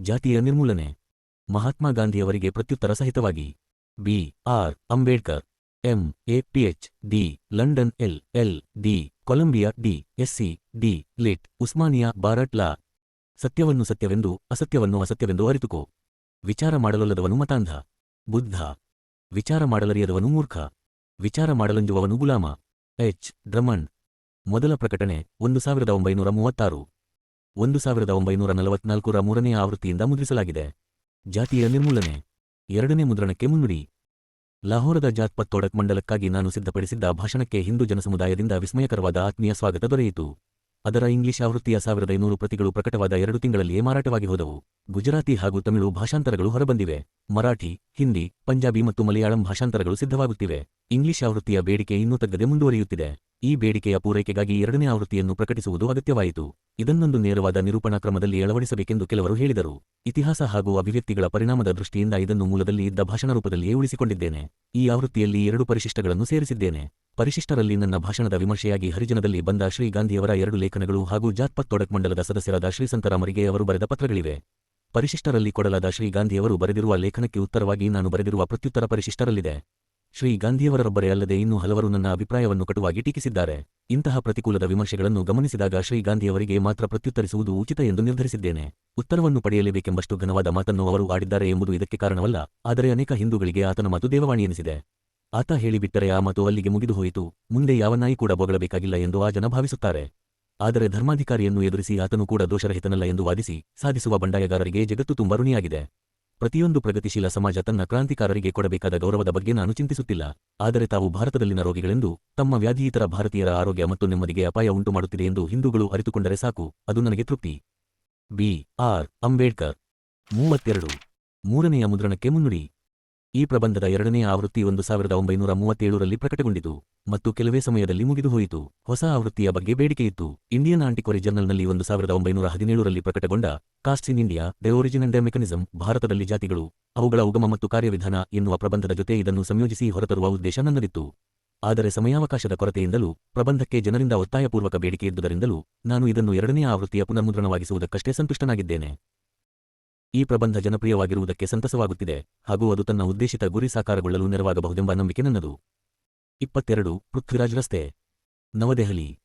ಜಾತಿಯ ನಿರ್ಮೂಲನೆ. ಮಹಾತ್ಮ ಗಾಂಧಿಯವರಿಗೆ ಪ್ರತ್ಯುತ್ತರ ಸಹಿತವಾಗಿ. B. R. Ambedkar. M. A. P H D. London L. L. D. Columbia. D. S C D. Litt. Osmania. Bar at law. ಸತ್ಯವನ್ನು ಸತ್ಯವೆಂದು, ಅಸತ್ಯವನ್ನು ಅಸತ್ಯವೆಂದು ಅರಿತುಕೋ. ವಿಚಾರ ಮಾಡಲೊಲ್ಲದವನು ಮತಾಂಧ. ಬುದ್ಧ. ವಿಚಾರ ಮಾಡಲರಿಯದವನು ಮೂರ್ಖ. ವಿಚಾರ ಮಾಡಲಂಜುವವನು ಗುಲಾಮ. ಎಚ್. ಡ್ರಮಂಡ್. ಮೊದಲ ಪ್ರಕಟಣೆ, ಒಂದು ಸಾವಿರದ ಒಂಬೈನೂರ ಮೂವತ್ತಾರು. ಒಂದು ಸಾವಿರದ ಒಂಬೈನೂರ ನಲವತ್ನಾಲ್ಕರ ಮೂರನೇ ಆವೃತ್ತಿಯಿಂದ ಮುದ್ರಿಸಲಾಗಿದೆ. ಜಾತಿಯ ನಿರ್ಮೂಲನೆ. ಎರಡನೇ ಮುದ್ರಣಕ್ಕೆ ಮುನ್ನುಡಿ. ಲಾಹೋರದ ಜಾತ್ ಪತ್ತೋಡಕ್ ಮಂಡಲಕ್ಕಾಗಿ ನಾನು ಸಿದ್ಧಪಡಿಸಿದ್ದ ಭಾಷಣಕ್ಕೆ ಹಿಂದೂ ಜನಸಮುದಾಯದಿಂದ ವಿಸ್ಮಯಕರವಾದ ಆತ್ಮೀಯ ಸ್ವಾಗತ ದೊರೆಯಿತು. ಅದರ ಇಂಗ್ಲಿಷ್ ಆವೃತ್ತಿಯ ಸಾವಿರದ ಐನೂರು ಪ್ರತಿಗಳು ಪ್ರಕಟವಾದ ಎರಡು ತಿಂಗಳಲ್ಲಿಯೇ ಮಾರಾಟವಾಗಿ ಹೋದವು. ಗುಜರಾತಿ ಹಾಗೂ ತಮಿಳು ಭಾಷಾಂತರಗಳು ಹೊರಬಂದಿವೆ. ಮರಾಠಿ, ಹಿಂದಿ, ಪಂಜಾಬಿ ಮತ್ತು ಮಲಯಾಳಂ ಭಾಷಾಂತರಗಳು ಸಿದ್ಧವಾಗುತ್ತಿವೆ. ಇಂಗ್ಲಿಷ್ ಆವೃತ್ತಿಯ ಬೇಡಿಕೆ ಇನ್ನೂ ತಗ್ಗದೆ ಮುಂದುವರಿಯುತ್ತಿದೆ. ಈ ಬೇಡಿಕೆಯ ಪೂರೈಕೆಗಾಗಿ ಎರಡನೇ ಆವೃತ್ತಿಯನ್ನು ಪ್ರಕಟಿಸುವುದು ಅಗತ್ಯವಾಯಿತು. ಇದನ್ನೊಂದು ನೇರವಾದ ನಿರೂಪಣಾ ಕ್ರಮದಲ್ಲಿ ಅಳವಡಿಸಬೇಕೆಂದು ಕೆಲವರು ಹೇಳಿದರು. ಇತಿಹಾಸ ಹಾಗೂ ಅಭಿವ್ಯಕ್ತಿಗಳ ಪರಿಣಾಮದ ದೃಷ್ಟಿಯಿಂದ ಇದನ್ನು ಮೂಲದಲ್ಲಿ ಇದ್ದ ಭಾಷಣ ರೂಪದಲ್ಲಿಯೇ ಉಳಿಸಿಕೊಂಡಿದ್ದೇನೆ. ಈ ಆವೃತ್ತಿಯಲ್ಲಿ ಎರಡು ಪರಿಶಿಷ್ಟಗಳನ್ನು ಸೇರಿಸಿದ್ದೇನೆ. ಪರಿಶಿಷ್ಟರಲ್ಲಿ ನನ್ನ ಭಾಷಣದ ವಿಮರ್ಶೆಯಾಗಿ ಹರಿಜನದಲ್ಲಿ ಬಂದ ಶ್ರೀ ಗಾಂಧಿಯವರ ಎರಡು ಲೇಖನಗಳು ಹಾಗೂ ಜಾತ್ಪತ್ ತೊಡಕ್ ಮಂಡಲದ ಸದಸ್ಯರಾದ ಶ್ರೀ ಸಂತರಾಮರಿಗೆ ಅವರು ಬರೆದ ಪತ್ರಗಳಿವೆ. ಪರಿಶಿಷ್ಟರಲ್ಲಿ ಕೊಡಲಾದ ಶ್ರೀ ಗಾಂಧಿಯವರು ಬರೆದಿರುವ ಲೇಖನಕ್ಕೆ ಉತ್ತರವಾಗಿ ನಾನು ಬರೆದಿರುವ ಪ್ರತ್ಯುತ್ತರ ಪರಿಶಿಷ್ಟರಲ್ಲಿದೆ. ಶ್ರೀ ಗಾಂಧಿಯವರೊಬ್ಬರೇ ಅಲ್ಲದೆ ಇನ್ನೂ ಹಲವರು ನನ್ನ ಅಭಿಪ್ರಾಯವನ್ನು ಕಟುವಾಗಿ ಟೀಕಿಸಿದ್ದಾರೆ. ಇಂತಹ ಪ್ರತಿಕೂಲದ ವಿಮರ್ಶೆಗಳನ್ನು ಗಮನಿಸಿದಾಗ ಶ್ರೀ ಗಾಂಧಿಯವರಿಗೆ ಮಾತ್ರ ಪ್ರತ್ಯುತ್ತರಿಸುವುದು ಉಚಿತ ಎಂದು ನಿರ್ಧರಿಸಿದ್ದೇನೆ. ಉತ್ತರವನ್ನು ಪಡೆಯಲೇಬೇಕೆಂಬಷ್ಟು ಘನವಾದ ಮಾತನ್ನು ಅವರು ಆಡಿದ್ದಾರೆ ಎಂಬುದು ಇದಕ್ಕೆ ಕಾರಣವಲ್ಲ, ಆದರೆ ಅನೇಕ ಹಿಂದೂಗಳಿಗೆ ಆತನ ಮಾತು ದೇವವಾಣಿ ಎನಿಸಿದೆ. ಆತ ಹೇಳಿಬಿಟ್ಟರೆ ಆ ಮಾತು ಅಲ್ಲಿಗೆ ಮುಗಿದು ಹೋಯಿತು, ಮುಂದೆ ಯಾವ ನಾಯಿ ಕೂಡ ಬೊಗಳಬೇಕಾಗಿಲ್ಲ ಎಂದು ಆ ಜನ ಭಾವಿಸುತ್ತಾರೆ. ಆದರೆ ಧರ್ಮಾಧಿಕಾರಿಯನ್ನು ಎದುರಿಸಿ ಆತನು ಕೂಡ ದೋಷರಹಿತನಲ್ಲ ಎಂದು ವಾದಿಸಿ, ಸಾಧಿಸುವ ಬಂಡಾಯಗಾರರಿಗೆ ಜಗತ್ತು ತುಂಬ ಋಣಿಯಾಗಿದೆ. ಪ್ರತಿಯೊಂದು ಪ್ರಗತಿಶೀಲ ಸಮಾಜ ತನ್ನ ಕ್ರಾಂತಿಕಾರರಿಗೆ ಕೊಡಬೇಕಾದ ಗೌರವದ ಬಗ್ಗೆ ನಾನು ಚಿಂತಿಸುತ್ತಿಲ್ಲ. ಆದರೆ ತಾವು ಭಾರತದಲ್ಲಿನ ರೋಗಿಗಳೆಂದು, ತಮ್ಮ ವ್ಯಾಧಿಯಿತರ ಭಾರತೀಯರ ಆರೋಗ್ಯ ಮತ್ತು ನೆಮ್ಮದಿಗೆ ಅಪಾಯ ಉಂಟು ಮಾಡುತ್ತಿದೆ ಎಂದು ಹಿಂದೂಗಳು ಅರಿತುಕೊಂಡರೆ ಸಾಕು, ಅದು ನನಗೆ ತೃಪ್ತಿ. ಬಿ. ಆರ್. ಅಂಬೇಡ್ಕರ್. ಮೂವತ್ತೆರಡು. ಮೂರನೆಯ ಮುದ್ರಣಕ್ಕೆ ಮುನ್ನುಡಿ. ಈ ಪ್ರಬಂಧದ ಎರಡನೇ ಆವೃತ್ತಿ ಒಂದು ಸಾವಿರದ ಒಂಬೈನೂರ ಮೂವತ್ತೇಳರಲ್ಲಿ ಪ್ರಕಟಗೊಂಡಿತು ಮತ್ತು ಕೆಲವೇ ಸಮಯದಲ್ಲಿ ಮುಗಿದುಹೋಯಿತು ಹೊಸ ಆವೃತ್ತಿಯ ಬಗ್ಗೆ ಬೇಡಿಕೆಯಿತ್ತು. ಇಂಡಿಯನ್ ಆಂಟಿಕ್ವರಿ ಜರ್ನಲ್ನಲ್ಲಿ ಒಂದು ಸಾವಿರದ ಒಂಬೈನೂರ ಹದಿನೇಳರಲ್ಲಿ ಪ್ರಕಟಗೊಂಡ caste in India, the origin and mechanism ಭಾರತದಲ್ಲಿ ಜಾತಿಗಳು, ಅವುಗಳ ಉಗಮ ಮತ್ತು ಕಾರ್ಯವಿಧಾನ ಎನ್ನುವ ಪ್ರಬಂಧದ ಜೊತೆ ಇದನ್ನು ಸಂಯೋಜಿಸಿ ಹೊರತರುವ ಉದ್ದೇಶ ನನ್ನದಿತ್ತು. ಆದರೆ ಸಮಯಾವಕಾಶದ ಕೊರತೆಯಿಂದಲೂ, ಪ್ರಬಂಧಕ್ಕೆ ಜನರಿಂದ ಒತ್ತಾಯಪೂರ್ವಕ ಬೇಡಿಕೆ ಇದ್ದುದರಿಂದಲೂ ನಾನು ಇದನ್ನು ಎರಡನೇ ಆವೃತ್ತಿಯ ಪುನರ್ಮುದ್ರಣವಾಗಿಸುವುದಕ್ಕಷ್ಟೇ ಸಂತುಷ್ಟನಾಗಿದ್ದೇನೆ. ಈ ಪ್ರಬಂಧ ಜನಪ್ರಿಯವಾಗಿರುವುದಕ್ಕೆ ಸಂತಸವಾಗುತ್ತಿದೆ ಹಾಗೂ ಅದು ತನ್ನ ಉದ್ದೇಶಿತ ಗುರಿ ಸಾಕಾರಗೊಳ್ಳಲು ನೆರವಾಗಬಹುದೆಂಬ ನಂಬಿಕೆ ನನ್ನದು. ಇಪ್ಪತ್ತೆರಡು, ಪೃಥ್ವಿರಾಜ್ ರಸ್ತೆ. ನವದೆಹಲಿ.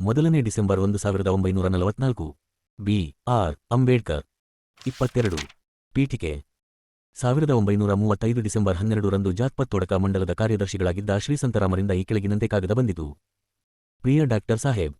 ಮೊದಲನೇ ಡಿಸೆಂಬರ್ ಒಂದು ಸಾವಿರದ ಒಂಬೈನೂರ ನಲವತ್ನಾಲ್ಕು. ಬಿ. ಆರ್. ಅಂಬೇಡ್ಕರ್. ಇಪ್ಪತ್ತೆರಡು, ಪೀಠಿಕೆ. ಸಾವಿರದ ಒಂಬೈನೂರ ಮೂವತ್ತೈದು ಡಿಸೆಂಬರ್ ಹನ್ನೆರಡರಂದು ಜಾತ್ಪತ್ತೋಡಕ ಮಂಡಲದ ಕಾರ್ಯದರ್ಶಿಗಳಾಗಿದ್ದ ಶ್ರೀ ಸಂತರಾಮರಿಂದ ಈ ಕೆಳಗಿನಂತೆ ಕಾಗದ ಬಂದಿತು. ಪ್ರಿಯ ಡಾಕ್ಟರ್ ಸಾಹೇಬ್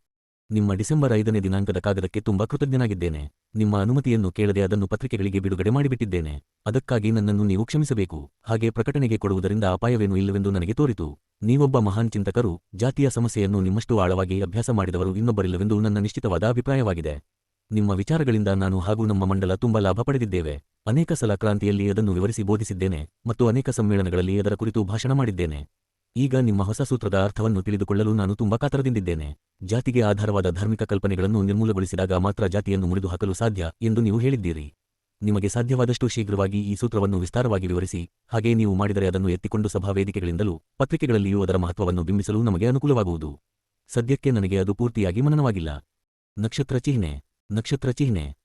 ನಿಮ್ಮ ಡಿಸೆಂಬರ್ ಐದನೇ ದಿನಾಂಕದ ಕಾಗದಕ್ಕೆ ತುಂಬಾ ಕೃತಜ್ಞನಾಗಿದ್ದೇನೆ. ನಿಮ್ಮ ಅನುಮತಿಯನ್ನು ಕೇಳದೆ ಅದನ್ನು ಪತ್ರಿಕೆಗಳಿಗೆ ಬಿಡುಗಡೆ ಮಾಡಿಬಿಟ್ಟಿದ್ದೇನೆ. ಅದಕ್ಕಾಗಿ ನನ್ನನ್ನು ನೀವು ಕ್ಷಮಿಸಬೇಕು. ಹಾಗೆ ಪ್ರಕಟಣೆಗೆ ಕೊಡುವುದರಿಂದ ಅಪಾಯವೇನೂ ಇಲ್ಲವೆಂದು ನನಗೆ ತೋರಿತು. ನೀವೊಬ್ಬ ಮಹಾನ್ ಚಿಂತಕರು, ಜಾತಿಯ ಸಮಸ್ಯೆಯನ್ನು ನಿಮ್ಮಷ್ಟು ಆಳವಾಗಿ ಅಭ್ಯಾಸ ಮಾಡಿದವರು ಇನ್ನೊಬ್ಬರಿಲ್ಲವೆಂದು ನನ್ನ ನಿಶ್ಚಿತವಾದ ಅಭಿಪ್ರಾಯವಾಗಿದೆ. ನಿಮ್ಮ ವಿಚಾರಗಳಿಂದ ನಾನು ಹಾಗೂ ನಮ್ಮ ಮಂಡಲ ತುಂಬಾ ಲಾಭ ಪಡೆದಿದ್ದೇವೆ. ಅನೇಕ ಸಲ ಕ್ರಾಂತಿಯಲ್ಲಿ ಅದನ್ನು ವಿವರಿಸಿ ಬೋಧಿಸಿದ್ದೇನೆ ಮತ್ತು ಅನೇಕ ಸಮ್ಮೇಳನಗಳಲ್ಲಿ ಅದರ ಕುರಿತು ಭಾಷಣ ಮಾಡಿದ್ದೇನೆ. ಈಗ ನಿಮ್ಮ ಹೊಸ ಸೂತ್ರದ ಅರ್ಥವನ್ನು ತಿಳಿದುಕೊಳ್ಳಲು ನಾನು ತುಂಬಾ ಕಾತರದಿಂದಿದ್ದೇನೆ. ಜಾತಿಗೆ ಆಧಾರವಾದ ಧಾರ್ಮಿಕ ಕಲ್ಪನೆಗಳನ್ನು ನಿರ್ಮೂಲಗೊಳಿಸಿದಾಗ ಮಾತ್ರ ಜಾತಿಯನ್ನು ಮುರಿದು ಹಾಕಲು ಸಾಧ್ಯ ಎಂದು ನೀವು ಹೇಳಿದ್ದೀರಿ. ನಿಮಗೆ ಸಾಧ್ಯವಾದಷ್ಟು ಶೀಘ್ರವಾಗಿ ಈ ಸೂತ್ರವನ್ನು ವಿಸ್ತಾರವಾಗಿ ವಿವರಿಸಿ, ಹಾಗೆ ನೀವು ಮಾಡಿದರೆ ಅದನ್ನು ಎತ್ತಿಕೊಂಡು ಸಭಾ ವೇದಿಕೆಗಳಿಂದಲೂ ಪತ್ರಿಕೆಗಳಲ್ಲಿಯೂ ಅದರ ಮಹತ್ವವನ್ನು ಬಿಂಬಿಸಲು ನಮಗೆ ಅನುಕೂಲವಾಗುವುದು. ಸದ್ಯಕ್ಕೆ ನನಗೆ ಅದು ಪೂರ್ತಿಯಾಗಿ ಮನನವಾಗಿಲ್ಲ. ನಕ್ಷತ್ರ ಚಿಹ್ನೆ ನಕ್ಷತ್ರ ಚಿಹ್ನೆ.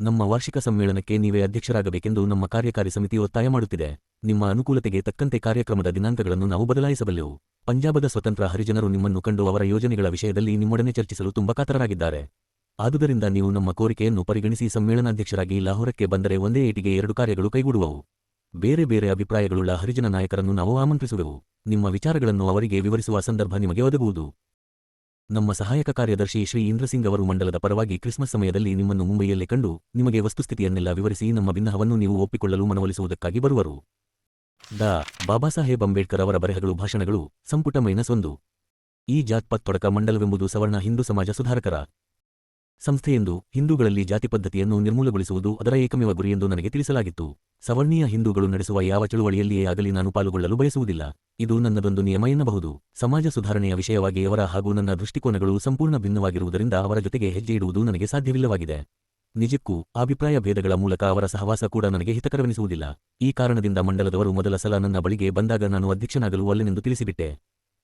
ನಮ್ಮ ವಾರ್ಷಿಕ ಸಮ್ಮೇಳನಕ್ಕೆ ನೀವೇ ಅಧ್ಯಕ್ಷರಾಗಬೇಕೆಂದು ನಮ್ಮ ಕಾರ್ಯಕಾರಿ ಸಮಿತಿ ಒತ್ತಾಯ ಮಾಡುತ್ತಿದೆ. ನಿಮ್ಮ ಅನುಕೂಲತೆಗೆ ತಕ್ಕಂತೆ ಕಾರ್ಯಕ್ರಮದ ದಿನಾಂಕಗಳನ್ನು ನಾವು ಬದಲಾಯಿಸಬಲ್ಲೆವು. ಪಂಜಾಬದ ಸ್ವತಂತ್ರ ಹರಿಜನರು ನಿಮ್ಮನ್ನು ಕಂಡು ಅವರ ಯೋಜನೆಗಳ ವಿಷಯದಲ್ಲಿ ನಿಮ್ಮೊಡನೆ ಚರ್ಚಿಸಲು ತುಂಬಾ ಕಾತರರಾಗಿದ್ದಾರೆ. ಆದುದರಿಂದ ನೀವು ನಮ್ಮ ಕೋರಿಕೆಯನ್ನು ಪರಿಗಣಿಸಿ ಸಮ್ಮೇಳನಾಧ್ಯಕ್ಷರಾಗಿ ಲಾಹೋರಕ್ಕೆ ಬಂದರೆ ಒಂದೇ ಏಟಿಗೆ ಎರಡು ಕಾರ್ಯಗಳು ಕೈಗೂಡುವವು. ಬೇರೆ ಬೇರೆ ಅಭಿಪ್ರಾಯಗಳುಳ್ಳ ಹರಿಜನ ನಾಯಕರನ್ನು ನಾವು ಆಮಂತ್ರಿಸುವೆವು. ನಿಮ್ಮ ವಿಚಾರಗಳನ್ನು ಅವರಿಗೆ ವಿವರಿಸುವ ಸಂದರ್ಭ ನಿಮಗೆ ಒದಗುವುದು. ನಮ್ಮ ಸಹಾಯಕ ಕಾರ್ಯದರ್ಶಿ ಶ್ರೀ ಇಂದ್ರಸಿಂಗ್ ಅವರು ಮಂಡಲದ ಪರವಾಗಿ ಕ್ರಿಸ್ಮಸ್ ಸಮಯದಲ್ಲಿ ನಿಮ್ಮನ್ನು ಮುಂಬೈಯಲ್ಲೇ ಕಂಡು ನಿಮಗೆ ವಸ್ತುಸ್ಥಿತಿಯನ್ನೆಲ್ಲ ವಿವರಿಸಿ ನಮ್ಮ ಭಿನ್ನಹವನ್ನು ನೀವು ಒಪ್ಪಿಕೊಳ್ಳಲು ಮನವೊಲಿಸುವುದಕ್ಕಾಗಿ ಬರುವರು. ಡಾ ಬಾಬಾಸಾಹೇಬ್ ಅಂಬೇಡ್ಕರ್ ಅವರ ಬರೆಹಗಳು ಭಾಷಣಗಳು ಸಂಪುಟ ಮೈನಸ್ ಒಂದು. ಈ ಜಾತ್ಪತ್ ತೊಡಕ ಮಂಡಲವೆಂಬುದು ಸವರ್ಣ ಹಿಂದೂ ಸಮಾಜ ಸುಧಾರಕರ. ಸಂಸ್ಥೆಯೆಂದು ಹಿಂದೂಗಳಲ್ಲಿ ಜಾತಿ ಪದ್ಧತಿಯನ್ನು ನಿರ್ಮೂಲಗೊಳಿಸುವುದು ಅದರ ಏಕಮೇವ ಗುರಿ ಎಂದು ನನಗೆ ತಿಳಿಸಲಾಗಿತ್ತು. ಸವರ್ಣೀಯ ಹಿಂದೂಗಳು ನಡೆಸುವ ಯಾವ ಚಳುವಳಿಯಲ್ಲಿಯೇ ಆಗಲಿ ನಾನು ಪಾಲ್ಗೊಳ್ಳಲು ಬಯಸುವುದಿಲ್ಲ. ಇದು ನನ್ನದೊಂದು ನಿಯಮ ಎನ್ನಬಹುದು. ಸಮಾಜ ಸುಧಾರಣೆಯ ವಿಷಯವಾಗಿ ಅವರ ಹಾಗೂ ನನ್ನ ದೃಷ್ಟಿಕೋನಗಳು ಸಂಪೂರ್ಣ ಭಿನ್ನವಾಗಿರುವುದರಿಂದ ಅವರ ಜೊತೆಗೆ ಹೆಜ್ಜೆ ಇಡುವುದು ನನಗೆ ಸಾಧ್ಯವಿಲ್ಲವಾಗಿದೆ. ನಿಜಕ್ಕೂ ಅಭಿಪ್ರಾಯ ಭೇದಗಳ ಮೂಲಕ ಅವರ ಸಹವಾಸ ಕೂಡ ನನಗೆ ಹಿತಕರವೆನಿಸುವುದಿಲ್ಲ. ಈ ಕಾರಣದಿಂದ ಮಂಡಲದವರು ಮೊದಲ ಸಲ ನನ್ನ ಬಳಿಗೆ ಬಂದಾಗ ನಾನು ಅಧ್ಯಕ್ಷನಾಗಲು ಒಲ್ಲೆನೆಂದು ತಿಳಿಸಿಬಿಟ್ಟೆ.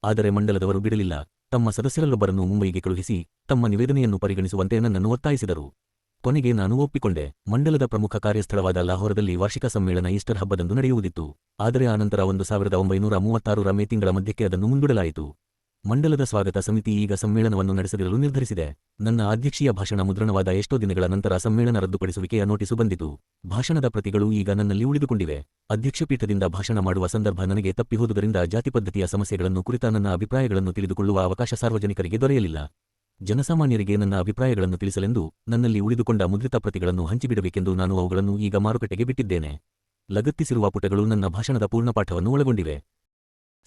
ಆದರೆ ಮಂಡಲದವರು ಬಿಡಲಿಲ್ಲ. ತಮ್ಮ ಸದಸ್ಯರಲ್ಲೊಬ್ಬರನ್ನು ಮುಂಬೈಗೆ ಕಳುಹಿಸಿ ತಮ್ಮ ನಿವೇದನೆಯನ್ನು ಪರಿಗಣಿಸುವಂತೆ ನನ್ನನ್ನು ಒತ್ತಾಯಿಸಿದರು. ಕೊನೆಗೆ ನಾನು ಒಪ್ಪಿಕೊಂಡೆ. ಮಂಡಲದ ಪ್ರಮುಖ ಕಾರ್ಯಸ್ಥಳವಾದ ಲಾಹೋರದಲ್ಲಿ ವಾರ್ಷಿಕ ಸಮ್ಮೇಳನ ಈಸ್ಟರ್ ಹಬ್ಬದಂದು ನಡೆಯುವುದಿತ್ತು. ಆದರೆ ಆನಂತರ ಒಂದು ಸಾವಿರದ ಒಂಬೈನೂರ ಮೂವತ್ತಾರರ ಮೇ ತಿಂಗಳ ಮಧ್ಯಕ್ಕೆ ಅದನ್ನು ಮುಂದೂಡಲಾಯಿತು. ಮಂಡಲದ ಸ್ವಾಗತ ಸಮಿತಿ ಈಗ ಸಮ್ಮೇಳನವನ್ನು ನಡೆಸದಿರಲು ನಿರ್ಧರಿಸಿದೆ. ನನ್ನ ಅಧ್ಯಕ್ಷೀಯ ಭಾಷಣ ಮುದ್ರಣವಾದ ಎಷ್ಟೋ ದಿನಗಳ ನಂತರ ಸಮ್ಮೇಳನ ರದ್ದುಪಡಿಸುವಿಕೆಯ ನೋಟಿಸು ಬಂದಿತು. ಭಾಷಣದ ಪ್ರತಿಗಳು ಈಗ ನನ್ನಲ್ಲಿ ಉಳಿದುಕೊಂಡಿವೆ. ಅಧ್ಯಕ್ಷಪೀಠದಿಂದ ಭಾಷಣ ಮಾಡುವ ಸಂದರ್ಭ ನನಗೆ ತಪ್ಪಿಹೋದುದರಿಂದ ಜಾತಿ ಪದ್ಧತಿಯ ಸಮಸ್ಯೆಗಳನ್ನು ಕುರಿತ ನನ್ನ ಅಭಿಪ್ರಾಯಗಳನ್ನು ತಿಳಿದುಕೊಳ್ಳುವ ಅವಕಾಶ ಸಾರ್ವಜನಿಕರಿಗೆ ದೊರೆಯಲಿಲ್ಲ. ಜನಸಾಮಾನ್ಯರಿಗೆ ನನ್ನ ಅಭಿಪ್ರಾಯಗಳನ್ನು ತಿಳಿಸಲೆಂದು ನನ್ನಲ್ಲಿ ಉಳಿದುಕೊಂಡ ಮುದ್ರಿತ ಪ್ರತಿಗಳನ್ನು ಹಂಚಿಬಿಡಬೇಕೆಂದು ನಾನು ಅವುಗಳನ್ನು ಈಗ ಮಾರುಕಟ್ಟೆಗೆ ಬಿಟ್ಟಿದ್ದೇನೆ. ಲಗತ್ತಿಸಿರುವ ಪುಟಗಳು ನನ್ನ ಭಾಷಣದ ಪೂರ್ಣಪಾಠವನ್ನು ಒಳಗೊಂಡಿವೆ.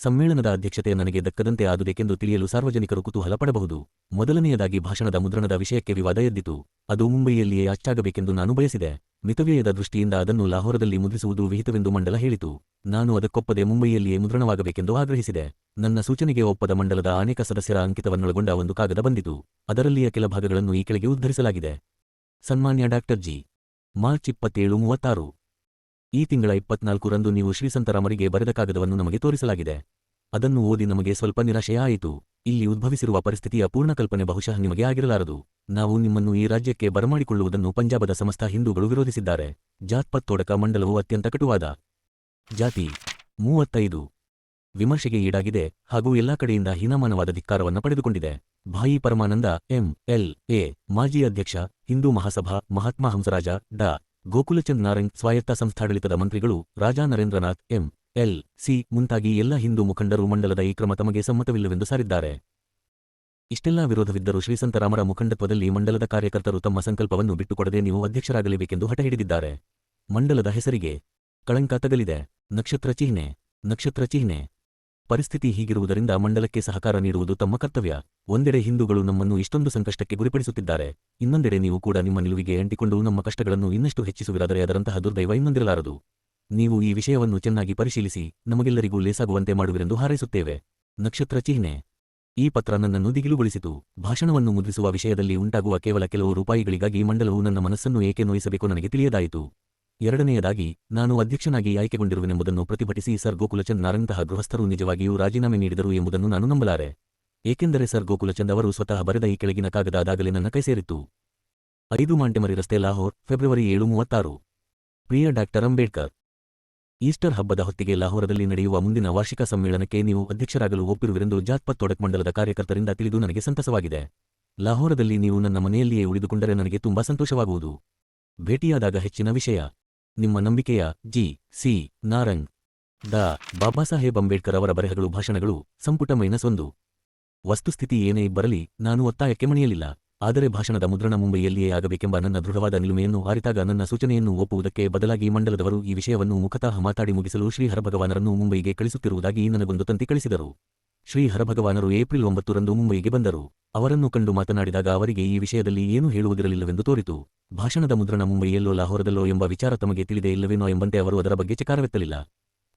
ಸಮ್ಮೇಳನದ ಅಧ್ಯಕ್ಷತೆ ನನಗೆ ದಕ್ಕದಂತೆ ಆದುದೆಕೆಂದು ತಿಳಿಯಲು ಸಾರ್ವಜನಿಕರು ಕುತೂಹಲ ಪಡಬಹುದು ಮೊದಲನೆಯದಾಗಿ ಭಾಷಣದ ಮುದ್ರಣದ ವಿಷಯಕ್ಕೆ ವಿವಾದ ಎದ್ದಿತು. ಅದು ಮುಂಬಯಿಯಲ್ಲಿಯೇ ಅಚ್ಚಾಗಬೇಕೆಂದು ನಾನು ಬಯಸಿದೆ. ಮಿತವ್ಯಯದ ದೃಷ್ಟಿಯಿಂದ ಅದನ್ನು ಲಾಹೋರದಲ್ಲಿ ಮುದ್ರಿಸುವುದು ವಿಹಿತವೆಂದು ಮಂಡಲ ಹೇಳಿತು. ನಾನು ಅದಕ್ಕೊಪ್ಪದೆ ಮುಂಬಯಿಯಲ್ಲಿಯೇ ಮುದ್ರಣವಾಗಬೇಕೆಂದು ಆಗ್ರಹಿಸಿದೆ. ನನ್ನ ಸೂಚನೆಗೆ ಒಪ್ಪದ ಮಂಡಲದ ಅನೇಕ ಸದಸ್ಯರ ಅಂಕಿತವನ್ನೊಳಗೊಂಡ ಒಂದು ಕಾಗದ ಬಂದಿತು. ಅದರಲ್ಲಿಯ ಕೆಲ ಭಾಗಗಳನ್ನು ಈ ಕೆಳಗೆ ಉದ್ಧರಿಸಲಾಗಿದೆ. ಸನ್ಮಾನ್ಯ ಡಾಕ್ಟರ್ ಜಿ. ಮಾರ್ಚ್ ಇಪ್ಪತ್ತೇಳು, ಮೂವತ್ತಾರು. ಈ ತಿಂಗಳ ಇಪ್ಪತ್ನಾಲ್ಕು ರಂದು ನೀವು ಶ್ರೀಸಂತರಾಮರಿಗೆ ಬರೆದ ಕಾಗದವನ್ನು ನಮಗೆ ತೋರಿಸಲಾಗಿದೆ. ಅದನ್ನು ಓದಿ ನಮಗೆ ಸ್ವಲ್ಪ ನಿರಾಶೆಯಾಯಿತು ಇಲ್ಲಿ ಉದ್ಭವಿಸಿರುವ ಪರಿಸ್ಥಿತಿಯ ಪೂರ್ಣ ಕಲ್ಪನೆ ಬಹುಶಃ ನಿಮಗೆ ಆಗಿರಲಾರದು. ನಾವು ನಿಮ್ಮನ್ನು ಈ ರಾಜ್ಯಕ್ಕೆ ಬರಮಾಡಿಕೊಳ್ಳುವುದನ್ನು ಪಂಜಾಬದ ಸಮಸ್ತ ಹಿಂದೂಗಳು ವಿರೋಧಿಸಿದ್ದಾರೆ. ಜಾತ್ಪತ್ತೋಡಕ ಮಂಡಲವು ಅತ್ಯಂತ ಕಟುವಾದ. ಜಾತಿ ಮೂವತ್ತೈದು. ವಿಮರ್ಶೆಗೆ ಈಡಾಗಿದೆ ಹಾಗೂ ಎಲ್ಲಾ ಕಡೆಯಿಂದ ಹೀನಮಾನವಾದ ಧಿಕ್ಕಾರವನ್ನು ಪಡೆದುಕೊಂಡಿದೆ. ಭಾಯಿ ಪರಮಾನಂದ, ಎಂ, ಎಲ್, ಎ, ಮಾಜಿ ಅಧ್ಯಕ್ಷ, ಹಿಂದೂ ಮಹಾಸಭಾ, ಮಹಾತ್ಮ ಹಂಸರಾಜ, ಡಾ. ಗೋಕುಲಚಂದ್ ನಾರಂಗ್ ಸ್ವಾಯತ್ತ ಸಂಸ್ಥಾಡಳಿತದ ಮಂತ್ರಿಗಳು Raja Narendranath, M, L, C ಮುಂತಾಗಿ ಎಲ್ಲ ಹಿಂದೂ ಮುಖಂಡರು ಮಂಡಲದ ಈ ಕ್ರಮ ತಮಗೆ ಸಮ್ಮತವಿಲ್ಲವೆಂದು ಸಾರಿದ್ದಾರೆ. ಇಷ್ಟೆಲ್ಲಾ ವಿರೋಧವಿದ್ದರೂ ಶ್ರೀಸಂತರಾಮರ ಮುಖಂಡತ್ವದಲ್ಲಿ ಮಂಡಲದ ಕಾರ್ಯಕರ್ತರು ತಮ್ಮ ಸಂಕಲ್ಪವನ್ನು ಬಿಟ್ಟುಕೊಡದೆ ನೀವು ಅಧ್ಯಕ್ಷರಾಗಲೇಬೇಕೆಂದು ಹಠ ಹಿಡಿದಿದ್ದಾರೆ ಮಂಡಲದ ಹೆಸರಿಗೆ ಕಳಂಕ ತಗಲಿದೆ. ನಕ್ಷತ್ರ ಚಿಹ್ನೆ ನಕ್ಷತ್ರ ಚಿಹ್ನೆ. ಪರಿಸ್ಥಿತಿ ಹೀಗಿರುವುದರಿಂದ ಮಂಡಲಕ್ಕೆ ಸಹಕಾರ ನೀಡುವುದು ತಮ್ಮ ಕರ್ತವ್ಯ. ಒಂದೆಡೆ ಹಿಂದೂಗಳು ನಮ್ಮನ್ನು ಇಷ್ಟೊಂದು ಸಂಕಷ್ಟಕ್ಕೆ ಗುರಿಪಡಿಸುತ್ತಿದ್ದಾರೆ. ಇನ್ನೊಂದೆಡೆ ನೀವು ಕೂಡ ನಿಮ್ಮ ನಿಲುವಿಗೆ ಅಂಟಿಕೊಂಡು ನಮ್ಮ ಕಷ್ಟಗಳನ್ನು ಇನ್ನಷ್ಟು ಹೆಚ್ಚಿಸುವಿರಾದರೆ ಅದರಂತಹ ದುರ್ದೈವ ಇನ್ನೊಂದಿರಲಾರದು. ನೀವು ಈ ವಿಷಯವನ್ನು ಚೆನ್ನಾಗಿ ಪರಿಶೀಲಿಸಿ, ನಮಗೆಲ್ಲರಿಗೂ ಲೇಸಾಗುವಂತೆ ಮಾಡುವಿರೆಂದು ಹಾರೈಸುತ್ತೇವೆ. ನಕ್ಷತ್ರ ಚಿಹ್ನೆ. ಈ ಪತ್ರ ನನ್ನನ್ನು ದಿಗಿಲುಗೊಳಿಸಿತು. ಭಾಷಣವನ್ನು ಮುದ್ರಿಸುವ ವಿಷಯದಲ್ಲಿ ಉಂಟಾಗುವ ಕೇವಲ ಕೆಲವು ರೂಪಾಯಿಗಳಿಗಾಗಿ ಮಂಡಲವು ನನ್ನ ಮನಸ್ಸನ್ನು ಏಕೆ ನೋಯಿಸಬೇಕು ನನಗೆ ತಿಳಿಯದಾಯಿತು. ಎರಡನೆಯದಾಗಿ, ನಾನು ಅಧ್ಯಕ್ಷನಾಗಿ ಆಯ್ಕೆಗೊಂಡಿರುವೆನೆಂಬುದನ್ನು ಪ್ರತಿಭಟಿಸಿ ಸರ್ ಗೋಕುಲಚಂದ್ ನಾರಂತಹ ಗೃಹಸ್ಥರು ನಿಜವಾಗಿಯೂ ರಾಜೀನಾಮೆ ನೀಡಿದರು ಎಂಬುದನ್ನು ನಾನು ನಂಬಲಾರೆ. ಏಕೆಂದರೆ ಸರ್ ಗೋಕುಲಚಂದ್ ಅವರು ಸ್ವತಃ ಬರೆದ ಈ ಕೆಳಗಿನ ಕಾಗದ ಅದಾಗಲೇ ನನ್ನ ಕೈ ಸೇರಿತ್ತು. ಐದು ಮಾಂಟೆಮರಿ ರಸ್ತೆ ಲಾಹೋರ್, ಫೆಬ್ರವರಿ ಏಳು ಮೂವತ್ತಾರು. ಪ್ರಿಯ ಡಾಕ್ಟರ್ ಅಂಬೇಡ್ಕರ್, ಈಸ್ಟರ್ ಹಬ್ಬದ ಹೊತ್ತಿಗೆ ಲಾಹೋರದಲ್ಲಿ ನಡೆಯುವ ಮುಂದಿನ ವಾರ್ಷಿಕ ಸಮ್ಮೇಳನಕ್ಕೆ ನೀವು ಅಧ್ಯಕ್ಷರಾಗಲು ಒಪ್ಪಿರುವಿರೆಂದು ಜಾತ್ಪತ್ ತೊಡಕ್ ಮಂಡಲದ ಕಾರ್ಯಕರ್ತರಿಂದ ತಿಳಿದು ನನಗೆ ಸಂತಸವಾಗಿದೆ. ಲಾಹೋರದಲ್ಲಿ ನೀವು ನನ್ನ ಮನೆಯಲ್ಲಿಯೇ ಉಳಿದುಕೊಂಡರೆ ನನಗೆ ತುಂಬಾ ಸಂತೋಷವಾಗುವುದು. ಭೇಟಿಯಾದಾಗ ಹೆಚ್ಚಿನ ವಿಷಯ ನಿಮ್ಮ ನಂಬಿಕೆಯ ಜಿ. ಸಿ. ನಾರಂಗ್. ದ ಬಾಬಾ ಸಾಹೇಬ್ ಅಂಬೇಡ್ಕರ್ ಅವರ ಬರೆಹಗಳು ಭಾಷಣಗಳು ಸಂಪುಟ ಮೈನಸ್ ಒಂದು. ವಸ್ತುಸ್ಥಿತಿ ಏನೇ ಬರಲಿ ನಾನು ಒತ್ತಾಯಕ್ಕೆ ಮಣಿಯಲಿಲ್ಲ. ಆದರೆ ಭಾಷಣದ ಮುದ್ರಣ ಮುಂಬೈಯಲ್ಲಿಯೇ ಆಗಬೇಕೆಂಬ ನನ್ನ ದೃಢವಾದ ನಿಲುಮೆಯನ್ನು ಅರಿತಾಗ ನನ್ನ ಸೂಚನೆಯನ್ನು ಒಪ್ಪುವುದಕ್ಕೆ ಬದಲಾಗಿ ಮಂಡಲದವರು ಈ ವಿಷಯವನ್ನು ಮುಖತಃ ಮಾತಾಡಿ ಮುಗಿಸಲು ಶ್ರೀಹರಭಗವಾನರನ್ನು ಮುಂಬೈಗೆ ಕಳಿಸುತ್ತಿರುವುದಾಗಿ ನನಗೊಂದು ತಂತಿ ಕಳಿಸಿದರು. ಶ್ರೀ ಹರಭಗವಾನರು ಏಪ್ರಿಲ್ ಒಂಬತ್ತರಂದು ಮುಂಬೈಗೆ ಬಂದರು. ಅವರನ್ನು ಕಂಡು ಮಾತನಾಡಿದಾಗ ಅವರಿಗೆ ಈ ವಿಷಯದಲ್ಲಿ ಏನೂ ಹೇಳುವುದಿರಲಿಲ್ಲವೆಂದು ತೋರಿತು. ಭಾಷಣದ ಮುದ್ರಣ ಮುಂಬೈಯಲ್ಲೋ ಲಾಹೋರದಲ್ಲೋ ಎಂಬ ವಿಚಾರ ತಮಗೆ ತಿಳಿದೇ ಇಲ್ಲವೇನೋ ಎಂಬಂತೆ ಅವರು ಅದರ ಬಗ್ಗೆ ಚಕಾರವೆತ್ತಲಿಲ್ಲ.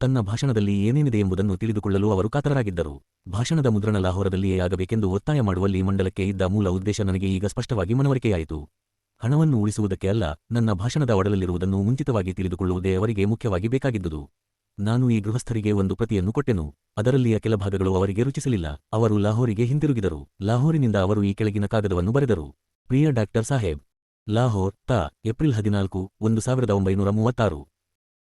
ತನ್ನ ಭಾಷಣದಲ್ಲಿ ಏನೇನಿದೆ ಎಂಬುದನ್ನು ತಿಳಿದುಕೊಳ್ಳಲು ಅವರು ಕಾತರರಾಗಿದ್ದರು. ಭಾಷಣದ ಮುದ್ರಣ ಲಾಹೋರದಲ್ಲಿಯೇ ಆಗಬೇಕೆಂದು ಒತ್ತಾಯ ಮಾಡುವಲ್ಲಿ ಮಂಡಲಕ್ಕೆ ಇದ್ದ ಮೂಲ ಉದ್ದೇಶ ನನಗೆ ಈಗ ಸ್ಪಷ್ಟವಾಗಿ ಮನವರಿಕೆಯಾಯಿತು. ಹಣವನ್ನು ಉಳಿಸುವುದಕ್ಕೆ ಅಲ್ಲ, ನನ್ನ ಭಾಷಣದ ಒಡಲಲ್ಲಿರುವುದನ್ನು ಮುಂಚಿತವಾಗಿ ತಿಳಿದುಕೊಳ್ಳುವುದೇ ಅವರಿಗೆ ಮುಖ್ಯವಾಗಿ ಬೇಕಾಗಿದ್ದುದು. ನಾನು ಈ ಗೃಹಸ್ಥರಿಗೆ ಒಂದು ಪ್ರತಿಯನ್ನು ಕೊಟ್ಟೆನು. ಅದರಲ್ಲಿಯ ಕೆಲ ಭಾಗಗಳು ಅವರಿಗೆ ರುಚಿಸಲಿಲ್ಲ. ಅವರು ಲಾಹೋರಿಗೆ ಹಿಂದಿರುಗಿದರು ಲಾಹೋರಿನಿಂದ ಅವರು ಈ ಕೆಳಗಿನ ಕಾಗದವನ್ನು ಬರೆದರು. ಪ್ರಿಯ ಡಾಕ್ಟರ್ ಸಾಹೇಬ್, ಲಾಹೋರ್ ತಾ ಏಪ್ರಿಲ್ ಹದಿನಾಲ್ಕು, ಒಂದು ಸಾವಿರದ ಒಂಬೈನೂರ ಮೂವತ್ತಾರು.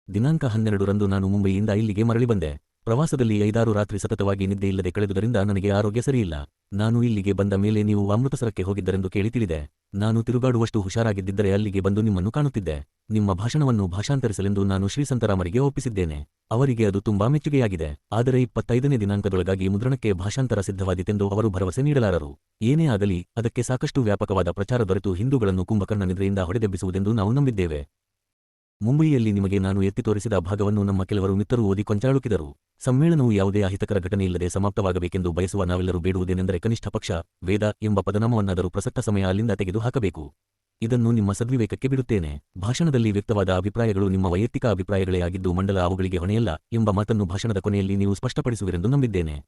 ದಿನಾಂಕ ಹನ್ನೆರಡರಂದು ನಾನು ಮುಂಬೈಯಿಂದ ಇಲ್ಲಿಗೆ ಮರಳಿ ಬಂದೆ. ಪ್ರವಾಸದಲ್ಲಿ ಐದಾರು ರಾತ್ರಿ ಸತತವಾಗಿ ನಿದ್ದೆಯಿಲ್ಲದೆ ಕಳೆದುದರಿಂದ ನನಗೆ ಆರೋಗ್ಯ ಸರಿಯಿಲ್ಲ. ನಾನು ಇಲ್ಲಿಗೆ ಬಂದ ಮೇಲೆ ನೀವು ಅಮೃತಸರಕ್ಕೆ ಹೋಗಿದ್ದರೆಂದು ಕೇಳಿ ತಿಳಿದೆ. ನಾನು ತಿರುಗಾಡುವಷ್ಟು ಹುಷಾರಾಗಿದ್ದಿದ್ದರೆ ಅಲ್ಲಿಗೆ ಬಂದು ನಿಮ್ಮನ್ನು ಕಾಣುತ್ತಿದ್ದೆ. ನಿಮ್ಮ ಭಾಷಣವನ್ನು ಭಾಷಾಂತರಿಸಲೆಂದು ನಾನು ಶ್ರೀಸಂತರಾಮರಿಗೆ ಒಪ್ಪಿಸಿದ್ದೇನೆ. ಅವರಿಗೆ ಅದು ತುಂಬಾ ಮೆಚ್ಚುಗೆಯಾಗಿದೆ. ಆದರೆ ಇಪ್ಪತ್ತೈದನೇ ದಿನಾಂಕದೊಳಗಾಗಿ ಮುದ್ರಣಕ್ಕೆ ಭಾಷಾಂತರ ಸಿದ್ಧವಾದಿತೆಂದು ಅವರು ಭರವಸೆ ನೀಡಲಾರರು. ಏನೇ ಆಗಲಿ, ಅದಕ್ಕೆ ಸಾಕಷ್ಟು ವ್ಯಾಪಕವಾದ ಪ್ರಚಾರ ದೊರೆತು ಹಿಂದೂಗಳನ್ನು ಕುಂಭಕರ್ಣ ನಿದ್ರೆಯಿಂದ ಹೊಡೆದೆಬ್ಬಿಸುವುದೆಂದು ನಾವು ನಂಬಿದ್ದೇವೆ. ಮುಂಬಯಿಯಲ್ಲಿ ನಿಮಗೆ ನಾನು ಎತ್ತಿ ತೋರಿಸಿದ ಭಾಗವನ್ನು ನಮ್ಮ ಕೆಲವರು ಮಿತ್ರರು ಓದಿ ಕೊಂಚಾಳುಕಿದರು. ಸಮ್ಮೇಳನವು ಯಾವುದೇ ಅಹಿತಕರ ಘಟನೆಯಿಲ್ಲದೆ ಸಮಾಪ್ತವಾಗಬೇಕೆಂದು ಬಯಸುವ ನಾವೆಲ್ಲರೂ ಬೇಡುವುದೇನೆಂದರೆ ಕನಿಷ್ಠ ಪಕ್ಷ, ವೇದ ಎಂಬ ಪದನಾಮವನ್ನಾದರೂ ಪ್ರಸಕ್ತ ಸಮಯ ಅಲ್ಲಿಂದ ತೆಗೆದು ಹಾಕಬೇಕು ಇದನ್ನು ನಿಮ್ಮ ಸದ್ವಿವೇಕಕ್ಕೆ ಬಿಡುತ್ತೇನೆ. ಭಾಷಣದಲ್ಲಿ ವ್ಯಕ್ತವಾದ ಅಭಿಪ್ರಾಯಗಳು ನಿಮ್ಮ ವೈಯಕ್ತಿಕ ಅಭಿಪ್ರಾಯಗಳೇ ಆಗಿದ್ದು ಮಂಡಲ ಅವುಗಳಿಗೆ ಹೊಣೆಯಲ್ಲ ಎಂಬ ಮಾತನ್ನು ಭಾಷಣದ ಕೊನೆಯಲ್ಲಿ ನೀವು ಸ್ಪಷ್ಟಪಡಿಸುವಿರೆಂದು ನಂಬಿದ್ದೇನೆ.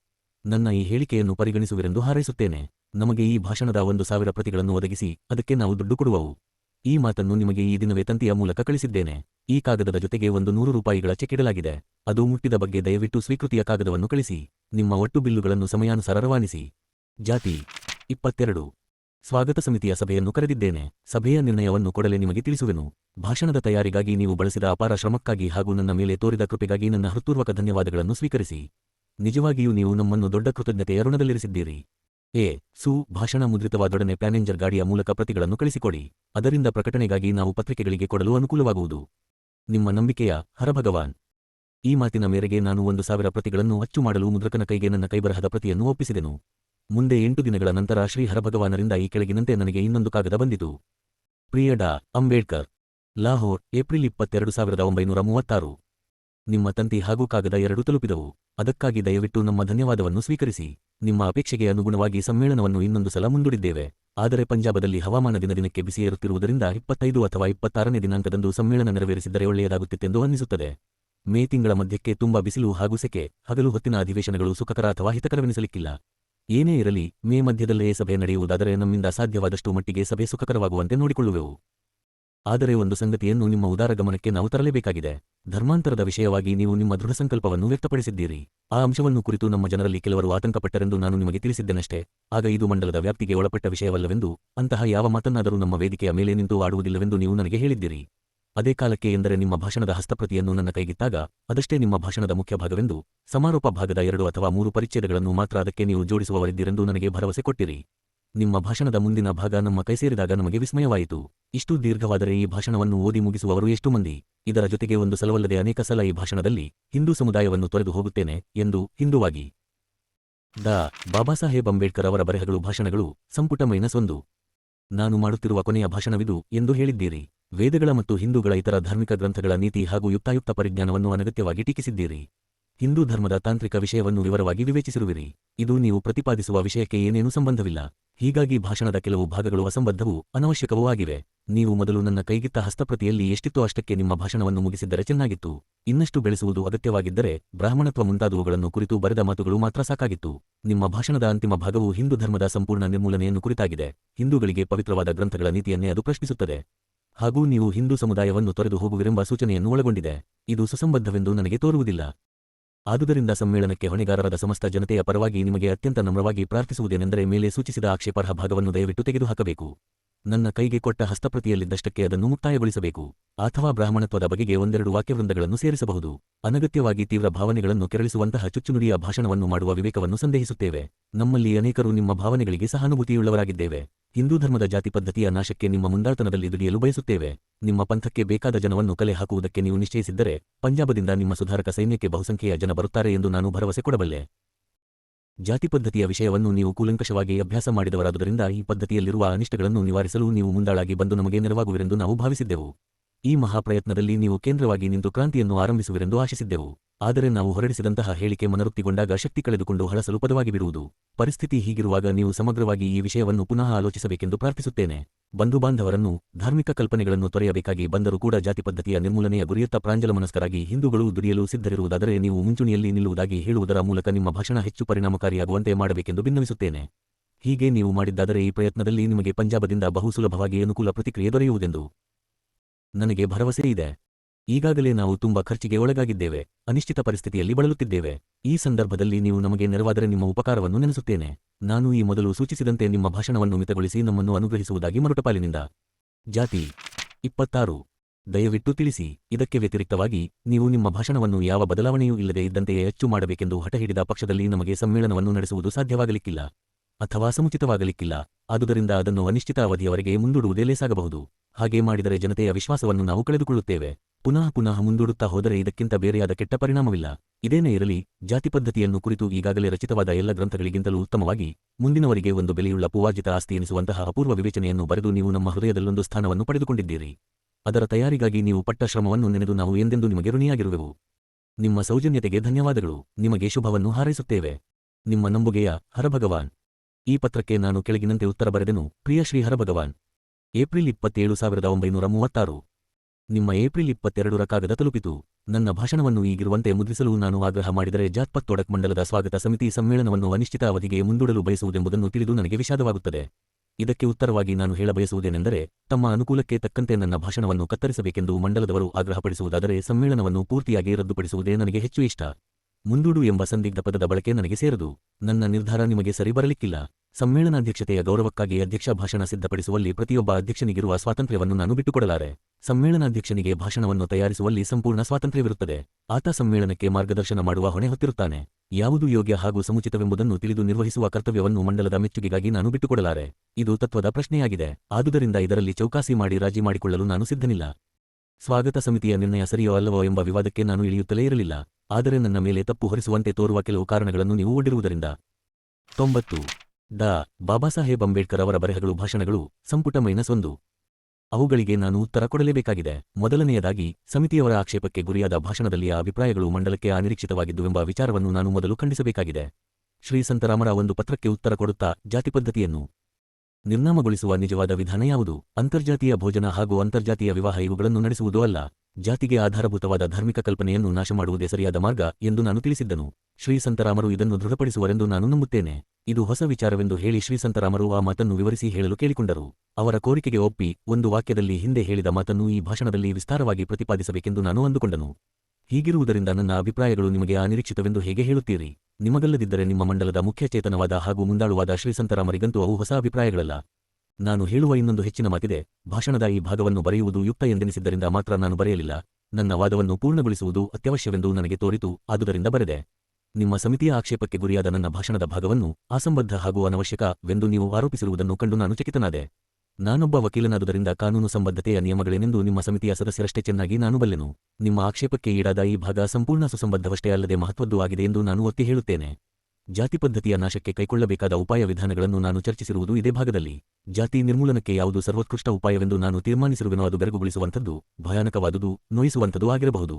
ನನ್ನ ಈ ಹೇಳಿಕೆಯನ್ನು ಪರಿಗಣಿಸುವಿರೆಂದು ಹಾರೈಸುತ್ತೇನೆ. ನಮಗೆ ಈ ಭಾಷಣದ ಒಂದು ಸಾವಿರ ಪ್ರತಿಗಳನ್ನು ಒದಗಿಸಿ ಅದಕ್ಕೆ ನಾವು ದುಡ್ಡು ಕೊಡುವವು. ಈ ಮಾತನ್ನು ನಿಮಗೆ ಈ ದಿನವೇ ತಂತಿಯ ಮೂಲಕ ಕಳಿಸಿದ್ದೇನೆ. ಈ ಕಾಗದದ ಜೊತೆಗೆ ಒಂದು ನೂರು ರೂಪಾಯಿಗಳ ಚೆಕ್ ಇಡಲಾಗಿದೆ. ಅದು ಮುಟ್ಟಿದ ಬಗ್ಗೆ ದಯವಿಟ್ಟು ಸ್ವೀಕೃತಿಯ ಕಾಗದವನ್ನು ಕಳಿಸಿ. ನಿಮ್ಮ ಒಟ್ಟು ಬಿಲ್ಲುಗಳನ್ನು ಸಮಯಾನುಸಾರ ರವಾನಿಸಿ. ಜಾತಿ ಇಪ್ಪತ್ತೆರಡು. ಸ್ವಾಗತ ಸಮಿತಿಯ ಸಭೆಯನ್ನು ಕರೆದಿದ್ದೇನೆ. ಸಭೆಯ ನಿರ್ಣಯವನ್ನು ಕೊಡಲೇ ನಿಮಗೆ ತಿಳಿಸುವೆನು. ಭಾಷಣದ ತಯಾರಿಗಾಗಿ ನೀವು ಬಳಸಿದ ಅಪಾರ ಶ್ರಮಕ್ಕಾಗಿ ಹಾಗೂ ನನ್ನ ಮೇಲೆ ತೋರಿದ ಕೃಪೆಗಾಗಿ ನನ್ನ ಹೃತ್ಪೂರ್ವಕ ಧನ್ಯವಾದಗಳನ್ನು ಸ್ವೀಕರಿಸಿ. ನಿಜವಾಗಿಯೂ ನೀವು ನಮ್ಮನ್ನು ದೊಡ್ಡ ಕೃತಜ್ಞತೆಯ ಋಣದಲ್ಲಿರಿಸಿದ್ದೀರಿ. ಎ ಸು, ಭಾಷಣ ಮುದ್ರಿತವಾದೊಡನೆ ಪ್ಯಾನೆಂಜರ್ ಗಾಡಿಯ ಮೂಲಕ ಪ್ರತಿಗಳನ್ನು ಕಳಿಸಿಕೊಡಿ. ಅದರಿಂದ ಪ್ರಕಟಣೆಗಾಗಿ ನಾವು ಪತ್ರಿಕೆಗಳಿಗೆ ಕೊಡಲು ಅನುಕೂಲವಾಗುವುದು. ನಿಮ್ಮ ನಂಬಿಕೆಯ ಹರಭಗವಾನ್. ಈ ಮಾತಿನ ಮೇರೆಗೆ ನಾನು ಒಂದು ಸಾವಿರ ಪ್ರತಿಗಳನ್ನು ಅಚ್ಚು ಮಾಡಲು ಮುದ್ರಕನ ಕೈಗೆ ನನ್ನ ಕೈಬರಹದ ಪ್ರತಿಯನ್ನು ಒಪ್ಪಿಸಿದೆನು. ಮುಂದೆ ಎಂಟು ದಿನಗಳ ನಂತರ ಶ್ರೀಹರಭಗವಾನರಿಂದ ಈ ಕೆಳಗಿನಂತೆ ನನಗೆ ಇನ್ನೊಂದು ಕಾಗದ ಬಂದಿತು. ಪ್ರಿಯ ಡಾ. ಅಂಬೇಡ್ಕರ್, ಲಾಹೋರ್, ಏಪ್ರಿಲ್ ಇಪ್ಪತ್ತೆರಡು ಸಾವಿರದ ಒಂಬೈನೂರ ಮೂವತ್ತಾರು. ನಿಮ್ಮ ತಂತಿ ಹಾಗೂ ಕಾಗದ ಎರಡು ತಲುಪಿದವು. ಅದಕ್ಕಾಗಿ ದಯವಿಟ್ಟು ನಮ್ಮ ಧನ್ಯವಾದವನ್ನು ಸ್ವೀಕರಿಸಿ. ನಿಮ್ಮ ಅಪೇಕ್ಷೆಗೆ ಅನುಗುಣವಾಗಿ ಸಮ್ಮೇಳನವನ್ನು ಇನ್ನೊಂದು ಸಲ ಮುಂದೂಡಿದ್ದೇವೆ. ಆದರೆ ಪಂಜಾಬದಲ್ಲಿ ಹವಾಮಾನ ದಿನ ದಿನಕ್ಕೆ ಏರುತ್ತಿರುವುದರಿಂದ ಇಪ್ಪತ್ತೈದು ಅಥವಾ ಇಪ್ಪತ್ತಾರನೇ ದಿನಾಂಕದಂದು ಸಮ್ಮೇಳನ ನೆರವೇರಿಸಿದರೆ ಒಳ್ಳೆಯದಾಗುತ್ತಿತ್ತೆಂದು ಅನ್ನಿಸುತ್ತದೆ. ಮೇ ತಿಂಗಳ ಮಧ್ಯಕ್ಕೆ ತುಂಬಾ ಬಿಸಿಲು ಹಾಗೂ ಸೆಕೆ, ಹಗಲು ಹೊತ್ತಿನ ಅಧಿವೇಶನಗಳು ಸುಖಕರ ಅಥವಾ ಹಿತಕರವೆನಿಸಲಿಕ್ಕಿಲ್ಲ. ಏನೇ ಇರಲಿ, ಮೇ ಮಧ್ಯದಲ್ಲೇ ಸಭೆ ನಡೆಯುವುದಾದರೆ ನಮ್ಮಿಂದ ಸಾಧ್ಯವಾದಷ್ಟು ಮಟ್ಟಿಗೆ ಸಭೆ ಸುಖಕರವಾಗುವಂತೆ ನೋಡಿಕೊಳ್ಳುವೆವು. ಆದರೆ ಒಂದು ಸಂಗತಿಯನ್ನು ನಿಮ್ಮ ಉದಾರ ಗಮನಕ್ಕೆ ನಾವು ತರಲೇಬೇಕಾಗಿದೆ. ಧರ್ಮಾಂತರದ ವಿಷಯವಾಗಿ ನೀವು ನಿಮ್ಮ ದೃಢ ಸಂಕಲ್ಪವನ್ನು ವ್ಯಕ್ತಪಡಿಸಿದ್ದೀರಿ. ಆ ಅಂಶವನ್ನು ಕುರಿತು ನಮ್ಮ ಜನರಲ್ಲಿ ಕೆಲವರು ಆತಂಕಪಟ್ಟರೆಂದು ನಾನು ನಿಮಗೆ ತಿಳಿಸಿದ್ದೇನಷ್ಟೇ. ಆಗ ಇದು ಮಂಡಲದ ವ್ಯಾಪ್ತಿಗೆ ಒಳಪಟ್ಟ ವಿಷಯವಲ್ಲವೆಂದು, ಅಂತಹ ಯಾವ ಮಾತನ್ನಾದರೂ ನಮ್ಮ ವೇದಿಕೆಯ ಮೇಲೆ ನಿಂತು ಆಡುವುದಿಲ್ಲವೆಂದು ನೀವು ನನಗೆ ಹೇಳಿದ್ದೀರಿ. ಅದೇ ಕಾಲಕ್ಕೆ ಎಂದರೆ ನಿಮ್ಮ ಭಾಷಣದ ಹಸ್ತಪ್ರತಿಯನ್ನು ನನ್ನ ಕೈಗಿತ್ತಾಗ ಅದಷ್ಟೇ ನಿಮ್ಮ ಭಾಷಣದ ಮುಖ್ಯ ಭಾಗವೆಂದು, ಸಮಾರೋಪ ಭಾಗದ ಎರಡು ಅಥವಾ ಮೂರು ಪರಿಚ್ಛೇದಗಳನ್ನು ಮಾತ್ರ ಅದಕ್ಕೆ ನೀವು ಜೋಡಿಸುವವರಿದ್ದೀರೆಂದು ನನಗೆ ಭರವಸೆ ಕೊಟ್ಟಿರಿ. ನಿಮ್ಮ ಭಾಷಣದ ಮುಂದಿನ ಭಾಗ ನಮ್ಮ ಕೈ ಸೇರಿದಾಗ ನಮಗೆ ವಿಸ್ಮಯವಾಯಿತು. ಇಷ್ಟು ದೀರ್ಘವಾದರೆ ಈ ಭಾಷಣವನ್ನು ಓದಿ ಮುಗಿಸುವವರು ಎಷ್ಟು ಮಂದಿ? ಇದರ ಜೊತೆಗೆ ಒಂದು ಸಲವಲ್ಲದೆ ಅನೇಕ ಸಲ ಈ ಭಾಷಣದಲ್ಲಿ ಹಿಂದೂ ಸಮುದಾಯವನ್ನು ತೊರೆದು ಹೋಗುತ್ತೇನೆ ಎಂದು ಹಿಂದುವಾಗಿ ದ ಬಾಬಾಸಾಹೇಬ್ ಅಂಬೇಡ್ಕರ್ ಅವರ ಬರೆಹಗಳು ಭಾಷಣಗಳು ಸಂಪುಟ ಮೈನಸ್ ಒಂದು. ನಾನು ಮಾಡುತ್ತಿರುವ ಕೊನೆಯ ಭಾಷಣವಿದು ಎಂದು ಹೇಳಿದ್ದೀರಿ. ವೇದಗಳ ಮತ್ತು ಹಿಂದೂಗಳ ಇತರ ಧಾರ್ಮಿಕ ಗ್ರಂಥಗಳ ನೀತಿ ಹಾಗೂ ಯುಕ್ತಾಯುಕ್ತ ಪರಿಜ್ಞಾನವನ್ನು ಅನಗತ್ಯವಾಗಿ ಟೀಕಿಸಿದ್ದೀರಿ. ಹಿಂದೂ ಧರ್ಮದ ತಾಂತ್ರಿಕ ವಿಷಯವನ್ನು ವಿವರವಾಗಿ ವಿವೇಚಿಸಿರುವಿರಿ. ಇದು ನೀವು ಪ್ರತಿಪಾದಿಸುವ ವಿಷಯಕ್ಕೆ ಏನೇನೂ ಸಂಬಂಧವಿಲ್ಲ. ಹೀಗಾಗಿ ಭಾಷಣದ ಕೆಲವು ಭಾಗಗಳು ಅಸಂಬದ್ಧವೂ ಅನವಶ್ಯಕವೂ ಆಗಿವೆ. ನೀವು ಮೊದಲು ನನ್ನ ಕೈಗಿತ್ತ ಹಸ್ತಪ್ರತಿಯಲ್ಲಿ ಎಷ್ಟಿತ್ತೋ ಅಷ್ಟಕ್ಕೆ ನಿಮ್ಮ ಭಾಷಣವನ್ನು ಮುಗಿಸಿದ್ದರೆ ಚೆನ್ನಾಗಿತ್ತು. ಇನ್ನಷ್ಟು ಬೆಳೆಸುವುದು ಅಗತ್ಯವಾಗಿದ್ದರೆ ಬ್ರಾಹ್ಮಣತ್ವ ಮುಂತಾದವುಗಳನ್ನು ಕುರಿತು ಬರೆದ ಮಾತುಗಳು ಮಾತ್ರ ಸಾಕಾಗಿತ್ತು. ನಿಮ್ಮ ಭಾಷಣದ ಅಂತಿಮ ಭಾಗವು ಹಿಂದೂ ಧರ್ಮದ ಸಂಪೂರ್ಣ ನಿರ್ಮೂಲನೆಯನ್ನು ಕುರಿತಾಗಿದೆ. ಹಿಂದೂಗಳಿಗೆ ಪವಿತ್ರವಾದ ಗ್ರಂಥಗಳ ನೀತಿಯನ್ನೇ ಅದು ಪ್ರಶ್ನಿಸುತ್ತದೆ. ಹಾಗೂ ನೀವು ಹಿಂದೂ ಸಮುದಾಯವನ್ನು ತೊರೆದು ಹೋಗುವಿರೆಂಬ ಸೂಚನೆಯನ್ನು ಒಳಗೊಂಡಿದೆ. ಇದು ಸುಸಂಬದ್ಧವೆಂದು ನನಗೆ ತೋರುವುದಿಲ್ಲ. ಆದುದರಿಂದ ಸಮ್ಮೇಳನಕ್ಕೆ ಹೊಣೆಗಾರರಾದ ಸಮಸ್ತ ಜನತೆಯ ಪರವಾಗಿ ನಿಮಗೆ ಅತ್ಯಂತ ನಮ್ರವಾಗಿ ಪ್ರಾರ್ಥಿಸುವುದೇನೆಂದರೆ ಮೇಲೆ ಸೂಚಿಸಿದ ಆಕ್ಷೇಪಾರ್ಹ ಭಾಗವನ್ನು ದಯವಿಟ್ಟು ತೆಗೆದುಹಾಕಬೇಕು. ನನ್ನ ಕೈಗೆ ಕೊಟ್ಟ ಹಸ್ತಪ್ರತಿಯಲ್ಲಿದ್ದಷ್ಟಕ್ಕೆ ಅದನ್ನು ಮುಕ್ತಾಯಗೊಳಿಸಬೇಕು, ಅಥವಾ ಬ್ರಾಹ್ಮಣತ್ವದ ಬಗೆಗೆ ಒಂದೆರಡು ವಾಕ್ಯವೃಂದಗಳನ್ನು ಸೇರಿಸಬಹುದು. ಅನಗತ್ಯವಾಗಿ ತೀವ್ರ ಭಾವನೆಗಳನ್ನು ಕೆರಳಿಸುವಂತಹ ಚುಚ್ಚುನುಡಿಯ ಭಾಷಣವನ್ನು ಮಾಡುವ ವಿವೇಕವನ್ನು ಸಂದೇಹಿಸುತ್ತೇವೆ. ನಮ್ಮಲ್ಲಿ ಅನೇಕರು ನಿಮ್ಮ ಭಾವನೆಗಳಿಗೆ ಸಹಾನುಭೂತಿಯುಳ್ಳವರಾಗಿದ್ದೇವೆ. ಹಿಂದೂ ಧರ್ಮದ ಜಾತಿ ಪದ್ಧತಿಯ ನಾಶಕ್ಕೆ ನಿಮ್ಮ ಮುಂದಾಳ್ತನದಲ್ಲಿ ದುಡಿಯಲು ಬಯಸುತ್ತೇವೆ. ನಿಮ್ಮ ಪಂಥಕ್ಕೆ ಬೇಕಾದ ಜನವನ್ನು ಕಲೆ ಹಾಕುವುದಕ್ಕೆ ನೀವು ನಿಶ್ಚಯಿಸಿದ್ದರೆ, ಪಂಜಾಬದಿಂದ ನಿಮ್ಮ ಸುಧಾರಕ ಸೈನ್ಯಕ್ಕೆ ಬಹುಸಂಖ್ಯೆಯ ಜನ ಬರುತ್ತಾರೆ ಎಂದು ನಾನು ಭರವಸೆ ಕೊಡಬಲ್ಲೆ. ಜಾತಿ ಪದ್ಧತಿಯ ವಿಷಯವನ್ನು ನೀವು ಕೂಲಂಕಷವಾಗಿ ಅಭ್ಯಾಸ ಮಾಡಿದವರಾದುದರಿಂದ ಈ ಪದ್ಧತಿಯಲ್ಲಿರುವ ಅನಿಷ್ಟಗಳನ್ನು ನಿವಾರಿಸಲು ನೀವು ಮುಂದಾಳಾಗಿ ಬಂದು ನಮಗೆ ನೆರವಾಗುವಿರೆಂದು ನಾವು ಭಾವಿಸಿದ್ದೆವು. ಈ ಮಹಾಪ್ರಯತ್ನದಲ್ಲಿ ನೀವು ಕೇಂದ್ರವಾಗಿ ನಿಂತು ಕ್ರಾಂತಿಯನ್ನು ಆರಂಭಿಸುವಿರೆಂದು ಆಶಿಸಿದ್ದೆವು. ಆದರೆ ನಾವು ಹೊರಡಿಸಿದಂತಹ ಹೇಳಿಕೆ ಮನರುಕ್ತಿಗೊಂಡಾಗ ಶಕ್ತಿ ಕಳೆದುಕೊಂಡು ಹಳಸಲು ಪದವಾಗಿ ಬಿಡುವುದು ಪರಿಸ್ಥಿತಿ ಹೀಗಿರುವಾಗ ನೀವು ಸಮಗ್ರವಾಗಿ ಈ ವಿಷಯವನ್ನು ಪುನಃ ಆಲೋಚಿಸಬೇಕೆಂದು ಪ್ರಾರ್ಥಿಸುತ್ತೇನೆ. ಬಂಧುಬಾಂಧವರನ್ನು, ಧಾರ್ಮಿಕ ಕಲ್ಪನೆಗಳನ್ನು ತೊರೆಯಬೇಕಾಗಿ ಬಂದರೂ ಕೂಡ ಜಾತಿ ಪದ್ಧತಿಯ ನಿರ್ಮೂಲನೆಯ ಗುರಿಯತ್ತ ಪ್ರಾಂಜಲ ಮನಸ್ಕರಾಗಿ ಹಿಂದೂಗಳು ದುಡಿಯಲು ಸಿದ್ಧರಿರುವುದಾದರೆ ನೀವು ಮುಂಚೂಣಿಯಲ್ಲಿ ನಿಲ್ಲುವುದಾಗಿ ಹೇಳುವುದರ ಮೂಲಕ ನಿಮ್ಮ ಭಾಷಣ ಹೆಚ್ಚು ಪರಿಣಾಮಕಾರಿಯಾಗುವಂತೆ ಮಾಡಬೇಕೆಂದು ಭಿನ್ನವಿಸುತ್ತೇನೆ ಹೀಗೆ ನೀವು ಮಾಡಿದ್ದಾದರೆ ಈ ಪ್ರಯತ್ನದಲ್ಲಿ ನಿಮಗೆ ಪಂಜಾಬದಿಂದ ಬಹುಸುಲಭವಾಗಿ ಅನುಕೂಲ ಪ್ರತಿಕ್ರಿಯೆ ದೊರೆಯುವುದೆಂದು. ನನಗೆ ಭರವಸೆ ಇದೆ. ಈಗಾಗಲೇ ನಾವು ತುಂಬಾ ಖರ್ಚಿಗೆ ಒಳಗಾಗಿದ್ದೇವೆ, ಅನಿಶ್ಚಿತ ಪರಿಸ್ಥಿತಿಯಲ್ಲಿ ಬಳಲುತ್ತಿದ್ದೇವೆ. ಈ ಸಂದರ್ಭದಲ್ಲಿ ನೀವು ನಮಗೆ ನೆರವಾದರೆ ನಿಮ್ಮ ಉಪಕಾರವನ್ನು ನೆನೆಸುತ್ತೇನೆ. ನಾನು ಈ ಮೊದಲು ಸೂಚಿಸಿದಂತೆ ನಿಮ್ಮ ಭಾಷಣವನ್ನು ಮಿತಗೊಳಿಸಿ ನಮ್ಮನ್ನು ಅನುಗ್ರಹಿಸುವುದಾಗಿ ಮರುಟಪಾಲಿನಿಂದ. ಜಾತಿ ಇಪ್ಪತ್ತಾರು. ದಯವಿಟ್ಟು ತಿಳಿಸಿ, ಇದಕ್ಕೆ ವ್ಯತಿರಿಕ್ತವಾಗಿ, ನೀವು ನಿಮ್ಮ ಭಾಷಣವನ್ನು ಯಾವ ಬದಲಾವಣೆಯೂ ಇಲ್ಲದೆ ಇದ್ದಂತೆಯೇ ಹೆಚ್ಚು ಮಾಡಬೇಕೆಂದು ಹಠ ಹಿಡಿದ ಪಕ್ಷದಲ್ಲಿ ನಮಗೆ ಸಮ್ಮೇಳನವನ್ನು ನಡೆಸುವುದು ಸಾಧ್ಯವಾಗಲಿಕ್ಕಿಲ್ಲ. ಅಥವಾ ಸಮುಚಿತವಾಗಲಿಕ್ಕಿಲ್ಲ. ಆದುದರಿಂದ ಅದನ್ನು ಅನಿಶ್ಚಿತ ಅವಧಿಯವರೆಗೆ ಮುಂದೂಡುವುದೇ ಲೇಸಾಗಬಹುದು. ಹಾಗೆ ಮಾಡಿದರೆ ಜನತೆಯ ವಿಶ್ವಾಸವನ್ನು ನಾವು ಕಳೆದುಕೊಳ್ಳುತ್ತೇವೆ. ಪುನಃ ಪುನಃ ಮುಂದೂಡುತ್ತಾ ಹೋದರೆ ಇದಕ್ಕಿಂತ ಬೇರೆಯಾದ ಕೆಟ್ಟ ಪರಿಣಾಮವಿಲ್ಲ. ಇದೇನೇ ಇರಲಿ, ಜಾತಿ ಪದ್ಧತಿಯನ್ನು ಕುರಿತು ಈಗಾಗಲೇ ರಚಿತವಾದ ಎಲ್ಲ ಗ್ರಂಥಗಳಿಗಿಂತಲೂ ಉತ್ತಮವಾಗಿ ಮುಂದಿನವರಿಗೆ ಒಂದು ಬೆಲೆಯುಳ್ಳ ಪೂವಾರ್ಜಿತ ಆಸ್ತಿ ಎನಿಸುವಂತಹ ಅಪೂರ್ವ ವಿವೇಚನೆಯನ್ನು ಬರೆದು ನೀವು ನಮ್ಮ ಹೃದಯದಲ್ಲೊಂದು ಸ್ಥಾನವನ್ನು ಪಡೆದುಕೊಂಡಿದ್ದೀರಿ. ಅದರ ತಯಾರಿಗಾಗಿ ನೀವು ಪಟ್ಟ ಶ್ರಮವನ್ನು ನೆನೆದು ನಾವು ಎಂದೆಂದೂ ನಿಮಗೆ ಋಣಿಯಾಗಿರುವೆವು. ನಿಮ್ಮ ಸೌಜನ್ಯತೆಗೆ ಧನ್ಯವಾದಗಳು. ನಿಮಗೆ ಶುಭವನ್ನು ಹಾರೈಸುತ್ತೇವೆ. ನಿಮ್ಮ ನಂಬುಗೆಯ ಹರಭಗವಾನ್. ಈ ಪತ್ರಕ್ಕೆ ನಾನು ಕೆಳಗಿನಂತೆ ಉತ್ತರ ಬರೆದೆನು. ಪ್ರಿಯ ಶ್ರೀ ಹರಭಗವಾನ್. ಏಪ್ರಿಲ್ ಇಪ್ಪತ್ತೇಳು, ಸಾವಿರದ ಒಂಬೈನೂರ ಮೂವತ್ತಾರು. ನಿಮ್ಮ ಏಪ್ರಿಲ್ ಇಪ್ಪತ್ತೆರಡರ ಕಾಗದ ತಲುಪಿತು. ನನ್ನ ಭಾಷಣವನ್ನು ಈಗಿರುವಂತೆ ಮುದ್ರಿಸಲು ನಾನು ಆಗ್ರಹ ಮಾಡಿದರೆ ಜಾತ್ಪತ್ ತೊಡಕ್ ಮಂಡಲದ ಸ್ವಾಗತ ಸಮಿತಿ ಸಮ್ಮೇಳನವನ್ನು ಅನಿಶ್ಚಿತ ಅವಧಿಗೆ ಮುಂದೂಡಲು ಬಯಸುವುದೆಂಬುದನ್ನು ತಿಳಿದು ನನಗೆ ವಿಷಾದವಾಗುತ್ತದೆ. ಇದಕ್ಕೆ ಉತ್ತರವಾಗಿ ನಾನು ಹೇಳಬಯಸುವುದೇನೆಂದರೆ ತಮ್ಮ ಅನುಕೂಲಕ್ಕೆ ತಕ್ಕಂತೆ ನನ್ನ ಭಾಷಣವನ್ನು ಕತ್ತರಿಸಬೇಕೆಂದು ಮಂಡಲದವರು ಆಗ್ರಹಪಡಿಸುವುದಾದರೆ ಸಮ್ಮೇಳನವನ್ನು ಪೂರ್ತಿಯಾಗಿ ರದ್ದುಪಡಿಸುವುದೇ ನನಗೆ ಹೆಚ್ಚು ಇಷ್ಟ. ಮುಂದೂಡು ಎಂಬ ಸಂದಿಗ್ಧ ಪದದ ಬಳಕೆ ನನಗೆ ಸೇರದು. ನನ್ನ ನಿರ್ಧಾರ ನಿಮಗೆ ಸರಿ ಬರಲಿಕ್ಕಿಲ್ಲ ಸಮ್ಮೇಳನಾಧ್ಯಕ್ಷತೆಯ ಗೌರವಕ್ಕಾಗಿ ಅಧ್ಯಕ್ಷ ಭಾಷಣ ಸಿದ್ಧಪಡಿಸುವಲ್ಲಿ ಪ್ರತಿಯೊಬ್ಬ ಅಧ್ಯಕ್ಷನಿಗಿರುವ ಸ್ವಾತಂತ್ರ್ಯವನ್ನು ನಾನು ಬಿಟ್ಟುಕೊಡಲಾರೆ. ಸಮ್ಮೇಳನಾಧ್ಯಕ್ಷನಿಗೆ ಭಾಷಣವನ್ನು ತಯಾರಿಸುವಲ್ಲಿ ಸಂಪೂರ್ಣ ಸ್ವಾತಂತ್ರ್ಯವಿರುತ್ತದೆ. ಆತ ಸಮ್ಮೇಳನಕ್ಕೆ ಮಾರ್ಗದರ್ಶನ ಮಾಡುವ ಹೊಣೆ ಹೊತ್ತಿರುತ್ತಾನೆ. ಯಾವುದು ಯೋಗ್ಯ ಹಾಗೂ ಸಮುಚಿತವೆಂಬುದನ್ನು ತಿಳಿದು ನಿರ್ವಹಿಸುವ ಕರ್ತವ್ಯವನ್ನು ಮಂಡಲದ ಮೆಚ್ಚುಗೆಗಾಗಿ ನಾನು ಬಿಟ್ಟುಕೊಡಲಾರೆ. ಇದು ತತ್ವದ ಪ್ರಶ್ನೆಯಾಗಿದೆ. ಆದುದರಿಂದ ಇದರಲ್ಲಿ ಚೌಕಾಸಿ ಮಾಡಿ ರಾಜಿ ಮಾಡಿಕೊಳ್ಳಲು ನಾನು ಸಿದ್ಧನಿಲ್ಲ. ಸ್ವಾಗತ ಸಮಿತಿಯ ನಿರ್ಣಯ ಸರಿಯೋ ಅಲ್ಲವೋ ಎಂಬ ವಿವಾದಕ್ಕೆ ನಾನು ಇಳಿಯುತ್ತಲೇ ಇರಲಿಲ್ಲ. ಆದರೆ ನನ್ನ ಮೇಲೆ ತಪ್ಪು ಹೊರಿಸುವಂತೆ ತೋರುವ ಕೆಲವು ಕಾರಣಗಳನ್ನು ನೀವು ಒಡ್ಡಿರುವುದರಿಂದ. ತೊಂಬತ್ತು. ಡಾ. ಬಾಬಾಸಾಹೇಬ್ ಅಂಬೇಡ್ಕರ್ ಅವರ ಬರೆಹಗಳು ಭಾಷಣಗಳು ಸಂಪುಟ ಮೈನಸ್ ಒಂದು. ಅವುಗಳಿಗೆ ನಾನು ಉತ್ತರ ಕೊಡಲೇಬೇಕಾಗಿದೆ. ಮೊದಲನೆಯದಾಗಿ, ಸಮಿತಿಯವರ ಆಕ್ಷೇಪಕ್ಕೆ ಗುರಿಯಾದ ಭಾಷಣದಲ್ಲಿಯ ಅಭಿಪ್ರಾಯಗಳು ಮಂಡಲಕ್ಕೆ ಅನಿರೀಕ್ಷಿತವಾಗಿದ್ದುವೆಂಬ ವಿಚಾರವನ್ನು ನಾನು ಮೊದಲು ಖಂಡಿಸಬೇಕಾಗಿದೆ. ಶ್ರೀ ಸಂತರಾಮರ ಒಂದು ಪತ್ರಕ್ಕೆ ಉತ್ತರ ಕೊಡುತ್ತಾ ಜಾತಿ ಪದ್ಧತಿಯನ್ನು ನಿರ್ನಾಮಗೊಳಿಸುವ ನಿಜವಾದ ವಿಧಾನ ಯಾವುದು? ಅಂತರ್ಜಾತೀಯ ಭೋಜನ ಹಾಗೂ ಅಂತರ್ಜಾತೀಯ ವಿವಾಹ ಇವುಗಳನ್ನು ನಡೆಸುವುದೂ ಅಲ್ಲ. ಜಾತಿಗೆ ಆಧಾರಭೂತವಾದ ಧಾರ್ಮಿಕ ಕಲ್ಪನೆಯನ್ನು ನಾಶ ಮಾಡುವುದೇ ಸರಿಯಾದ ಮಾರ್ಗ ಎಂದು ನಾನು ತಿಳಿಸಿದ್ದನು. ಶ್ರೀ ಸಂತರಾಮರು ಇದನ್ನು ದೃಢಪಡಿಸುವರೆಂದು ನಾನು ನಂಬುತ್ತೇನೆ. ಇದು ಹೊಸ ವಿಚಾರವೆಂದು ಹೇಳಿ ಶ್ರೀ ಸಂತರಾಮರು ಆ ಮಾತನ್ನು ವಿವರಿಸಿ ಹೇಳಲು ಕೇಳಿಕೊಂಡರು. ಅವರ ಕೋರಿಕೆಗೆ ಒಪ್ಪಿ ಒಂದು ವಾಕ್ಯದಲ್ಲಿ ಹಿಂದೆ ಹೇಳಿದ ಮಾತನ್ನು ಈ ಭಾಷಣದಲ್ಲಿ ವಿಸ್ತಾರವಾಗಿ ಪ್ರತಿಪಾದಿಸಬೇಕೆಂದು ನಾನು ಅಂದುಕೊಂಡನು. ಹೀಗಿರುವುದರಿಂದ ನನ್ನ ಅಭಿಪ್ರಾಯಗಳು ನಿಮಗೆ ಅನಿರೀಕ್ಷಿತವೆಂದು ಹೇಗೆ ಹೇಳುತ್ತೀರಿ? ನಿಮಗಲ್ಲದಿದ್ದರೆ ನಿಮ್ಮ ಮಂಡಲದ ಮುಖ್ಯಚೇತನವಾದ ಹಾಗೂ ಮುಂದಾಳುವಾದ ಶ್ರೀಸಂತರಾಮರಿಗಂತೂ ಅವು ಹೊಸ ಅಭಿಪ್ರಾಯಗಳಲ್ಲ. ನಾನು ಹೇಳುವ ಇನ್ನೊಂದು ಹೆಚ್ಚಿನ ಮಾತಿದೆ, ಭಾಷಣದ ಈ ಭಾಗವನ್ನು ಬರೆಯುವುದು ಯುಕ್ತ ಎಂದೆನಿಸಿದ್ದರಿಂದ ಮಾತ್ರ ನಾನು ಬರೆಯಲಿಲ್ಲ. ನನ್ನ ವಾದವನ್ನು ಪೂರ್ಣಗೊಳಿಸುವುದು ಅತ್ಯವಶ್ಯವೆಂದು ನನಗೆ ತೋರಿತು, ಆದುದರಿಂದ ಬರೆದೆ. ನಿಮ್ಮ ಸಮಿತಿಯ ಆಕ್ಷೇಪಕ್ಕೆ ಗುರಿಯಾದ ನನ್ನ ಭಾಷಣದ ಭಾಗವನ್ನು ಅಸಂಬದ್ಧ ಹಾಗೂ ಅನವಶ್ಯಕವೆಂದು ನೀವು ಆರೋಪಿಸಿರುವುದನ್ನು ಕಂಡು ನಾನು ಚಕಿತನಾದೆ. ನಾನೊಬ್ಬ ವಕೀಲನಾದುದರಿಂದ ಕಾನೂನು ಸಂಬದ್ಧತೆಯ ನಿಯಮಗಳೇನೆಂದು ನಿಮ್ಮ ಸಮಿತಿಯ ಸದಸ್ಯರಷ್ಟೇ ಚೆನ್ನಾಗಿ ನಾನು ಬಲ್ಲೆನು. ನಿಮ್ಮ ಆಕ್ಷೇಪಕ್ಕೆ ಈಡಾದ ಈ ಭಾಗ ಸಂಪೂರ್ಣ ಸುಸಂಬದ್ಧವಷ್ಟೇ ಅಲ್ಲದೆ ಮಹತ್ವದ್ದು ಆಗಿದೆ ಎಂದು ನಾನು ಒತ್ತಿ ಹೇಳುತ್ತೇನೆ. ಜಾತಿ ಪದ್ಧತಿಯ ನಾಶಕ್ಕೆ ಕೈಗೊಳ್ಳಬೇಕಾದ ಉಪಾಯ ವಿಧಾನಗಳನ್ನು ನಾನು ಚರ್ಚಿಸಿರುವುದು ಇದೇ ಭಾಗದಲ್ಲಿ. ಜಾತಿ ನಿರ್ಮೂಲನಕ್ಕೆ ಯಾವುದು ಸರ್ವೋತ್ಕೃಷ್ಟ ಉಪಾಯವೆಂದು ನಾನು ತೀರ್ಮಾನಿಸಿರುವೆನೋ ಅದು ಬೆರಗುಗೊಳಿಸುವಂಥದ್ದು, ಭಯಾನಕವಾದುದು, ನೋಯಿಸುವಂಥದ್ದು ಆಗಿರಬಹುದು.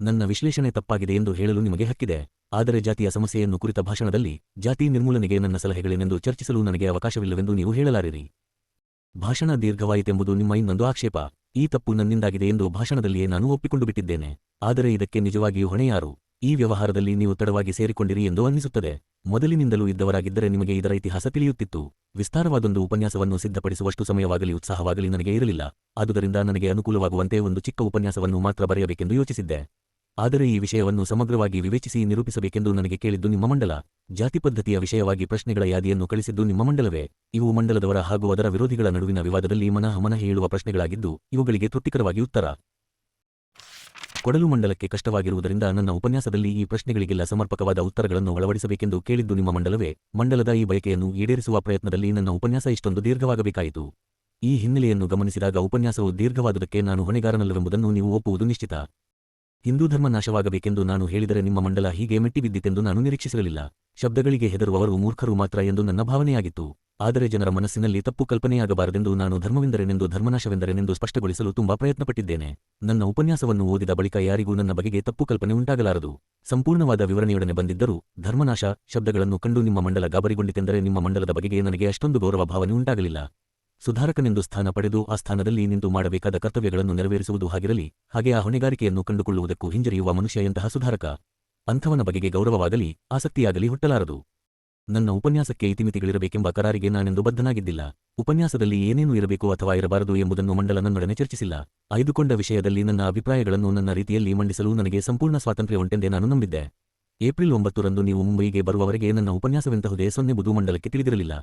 ನನ್ನ ವಿಶ್ಲೇಷಣೆ ತಪ್ಪಾಗಿದೆ ಎಂದು ಹೇಳಲು ನಿಮಗೆ ಹಕ್ಕಿದೆ. ಆದರೆ ಜಾತಿಯ ಸಮಸ್ಯೆಯನ್ನು ಕುರಿತ ಭಾಷಣದಲ್ಲಿ ಜಾತಿ ನಿರ್ಮೂಲನೆಗೆ ನನ್ನ ಸಲಹೆಗಳೇನೆಂದು ಚರ್ಚಿಸಲು ನನಗೆ ಅವಕಾಶವಿಲ್ಲವೆಂದು ನೀವು ಹೇಳಲಾರಿರಿ. ಭಾಷಣ ದೀರ್ಘವಾಯಿತೆಂಬುದು ನಿಮ್ಮ ಇನ್ನೊಂದು ಆಕ್ಷೇಪ. ಈ ತಪ್ಪು ನನ್ನಿಂದಾಗಿದೆ ಎಂದು ಭಾಷಣದಲ್ಲಿಯೇ ನಾನು ಒಪ್ಪಿಕೊಂಡು ಬಿಟ್ಟಿದ್ದೇನೆ ಆದರೆ ಇದಕ್ಕೆ ನಿಜವಾಗಿಯೂ ಹೊಣೆಯಾರು. ಈ ವ್ಯವಹಾರದಲ್ಲಿ ನೀವು ತಡವಾಗಿ ಸೇರಿಕೊಂಡಿರಿ ಎಂದು ಅನ್ನಿಸುತ್ತದೆ. ಮೊದಲಿನಿಂದಲೂ ಇದ್ದವರಾಗಿದ್ದರೆ ನಿಮಗೆ ಇದರ ಇತಿಹಾಸ ತಿಳಿಯುತ್ತಿತ್ತು. ವಿಸ್ತಾರವಾದೊಂದು ಉಪನ್ಯಾಸವನ್ನು ಸಿದ್ಧಪಡಿಸುವಷ್ಟು ಸಮಯವಾಗಲಿ, ಉತ್ಸಾಹವಾಗಲಿ ನನಗೆ ಇರಲಿಲ್ಲ. ಆದುದರಿಂದ ನನಗೆ ಅನುಕೂಲವಾಗುವಂತೆ ಒಂದು ಚಿಕ್ಕ ಉಪನ್ಯಾಸವನ್ನು ಮಾತ್ರ ಬರೆಯಬೇಕೆಂದು ಯೋಚಿಸಿದ್ದೆ. ಆದರೆ ಈ ವಿಷಯವನ್ನು ಸಮಗ್ರವಾಗಿ ವಿವೇಚಿಸಿ ನಿರೂಪಿಸಬೇಕೆಂದು ನನಗೆ ಕೇಳಿದ್ದು ನಿಮ್ಮ ಮಂಡಲ. ಜಾತಿ ಪದ್ಧತಿಯ ವಿಷಯವಾಗಿ ಪ್ರಶ್ನೆಗಳ ಯಾದಿಯನ್ನು ಕಳಿಸಿದ್ದು ನಿಮ್ಮ ಮಂಡಲವೇ. ಇವು ಮಂಡಲದವರ ಹಾಗೂ ಅದರ ವಿರೋಧಿಗಳ ನಡುವಿನ ವಿವಾದದಲ್ಲಿ ಮನಃ ಹೇಳುವ ಪ್ರಶ್ನೆಗಳಾಗಿದ್ದು, ಇವುಗಳಿಗೆ ತೃಪ್ತಿಕರವಾಗಿ ಉತ್ತರ. ಕೊಡಲು ಮಂಡಲಕ್ಕೆ ಕಷ್ಟವಾಗಿರುವುದರಿಂದ ನನ್ನ ಉಪನ್ಯಾಸದಲ್ಲಿ ಈ ಪ್ರಶ್ನೆಗಳಿಗೆಲ್ಲ ಸಮರ್ಪಕವಾದ ಉತ್ತರಗಳನ್ನು ಅಳವಡಿಸಬೇಕೆಂದು ಕೇಳಿದ್ದು ನಿಮ್ಮ ಮಂಡಲವೇ. ಮಂಡಲದ ಈ ಬಯಕೆಯನ್ನು ಈಡೇರಿಸುವ ಪ್ರಯತ್ನದಲ್ಲಿ ನನ್ನ ಉಪನ್ಯಾಸ ಇಷ್ಟೊಂದು ದೀರ್ಘವಾಗಬೇಕಾಯಿತು. ಈ ಹಿನ್ನೆಲೆಯನ್ನು ಗಮನಿಸಿದಾಗ ಉಪನ್ಯಾಸವು ದೀರ್ಘವಾದುದಕ್ಕೆ ನಾನು ಹೊಣೆಗಾರನಲ್ಲವೆಂಬುದನ್ನು ನೀವು ಒಪ್ಪುವುದು ನಿಶ್ಚಿತ. ಹಿಂದೂ ಧರ್ಮ ನಾಶವಾಗಬೇಕೆಂದು ನಾನು ಹೇಳಿದರೆ ನಿಮ್ಮ ಮಂಡಲ ಹೀಗೆ ಮೆಟ್ಟಿಬಿದ್ದಿತೆಂದು ನಾನು ನಿರೀಕ್ಷಿಸಿರಲಿಲ್ಲ. ಶಬ್ದಗಳಿಗೆ ಹೆದರುವವರು ಮೂರ್ಖರು ಮಾತ್ರ ಎಂದು ನನ್ನ ಭಾವನೆಯಾಗಿತ್ತು. ಆದರೆ ಜನರ ಮನಸ್ಸಿನಲ್ಲಿ ತಪ್ಪು ಕಲ್ಪನೆಯಾಗಬಾರದೆಂದು ನಾನು ಧರ್ಮವೆಂದರೆನೆಂದು ಧರ್ಮನಾಶವೆಂದರೆನೆಂದು ಸ್ಪಷ್ಟಗೊಳಿಸಲು ತುಂಬಾ ಪ್ರಯತ್ನಪಟ್ಟಿದ್ದೇನೆ. ನನ್ನ ಉಪನ್ಯಾಸವನ್ನು ಓದಿದ ಬಳಿಕ ಯಾರಿಗೂ ನನ್ನ ಬಗೆಗೆ ತಪ್ಪು ಕಲ್ಪನೆ ಉಂಟಾಗಲಾರದು. ಸಂಪೂರ್ಣವಾದ ವಿವರಣೆಯೊಡನೆ ಬಂದಿದ್ದರೂ, ಧರ್ಮನಾಶ ಶಬ್ದಗಳನ್ನು ಕಂಡು ನಿಮ್ಮ ಮಂಡಲ ಗಾಬರಿಗೊಂಡಿತೆಂದರೆ ನಿಮ್ಮ ಮಂಡಲದ ಬಗೆಗೆ ನನಗೆ ಅಷ್ಟೊಂದು ಗೌರವ ಭಾವನೆ ಉಂಟಾಗಲಿಲ್ಲ. ಸುಧಾರಕನೆಂದು ಸ್ಥಾನ ಪಡೆದು ಆ ಸ್ಥಾನದಲ್ಲಿ ನಿಂತು ಮಾಡಬೇಕಾದ ಕರ್ತವ್ಯಗಳನ್ನು ನೆರವೇರಿಸುವುದು ಹಾಗಿರಲಿ, ಹಾಗೆ ಆ ಹೊಣೆಗಾರಿಕೆಯನ್ನು ಕಂಡುಕೊಳ್ಳುವುದಕ್ಕೂ ಹಿಂಜರಿಯುವ ಮನುಷ್ಯ ಎಂತಹ ಸುಧಾರಕ. ಅಂಥವನ ಬಗೆಗೆ ಗೌರವವಾಗಲಿ, ಆಸಕ್ತಿಯಾಗಲಿ ಹುಟ್ಟಲಾರದು. ನನ್ನ ಉಪನ್ಯಾಸಕ್ಕೆ ಇತಿಮಿತಿಗಳಿರಬೇಕೆಂಬ ಕರಾರಿಗೆ ನಾನೆಂದು ಬದ್ಧನಾಗಿದ್ದಿಲ್ಲ. ಉಪನ್ಯಾಸದಲ್ಲಿ ಏನೇನು ಇರಬೇಕು ಅಥವಾ ಇರಬಾರದು ಎಂಬುದನ್ನು ಮಂಡಲ ನನ್ನೊಡನೆ ಚರ್ಚಿಸಿಲ್ಲ. ಆಯ್ದುಕೊಂಡ ವಿಷಯದಲ್ಲಿ ನನ್ನ ಅಭಿಪ್ರಾಯಗಳನ್ನು ನನ್ನ ರೀತಿಯಲ್ಲಿ ಮಂಡಿಸಲು ನನಗೆ ಸಂಪೂರ್ಣ ಸ್ವಾತಂತ್ರ್ಯ ಉಂಟೆಂದೇ ನಾನು ನಂಬಿದ್ದೆ. ಏಪ್ರಿಲ್ ಒಂಬತ್ತರಂದು ನೀವು ಮುಂಬೈಗೆ ಬರುವವರೆಗೆ ನನ್ನ ಉಪನ್ಯಾಸವೆಂತಹುದೇ ಸೊನ್ನೆ ಬುದು ಮಂಡಲಕ್ಕೆ ತಿಳಿದಿರಲಿಲ್ಲ.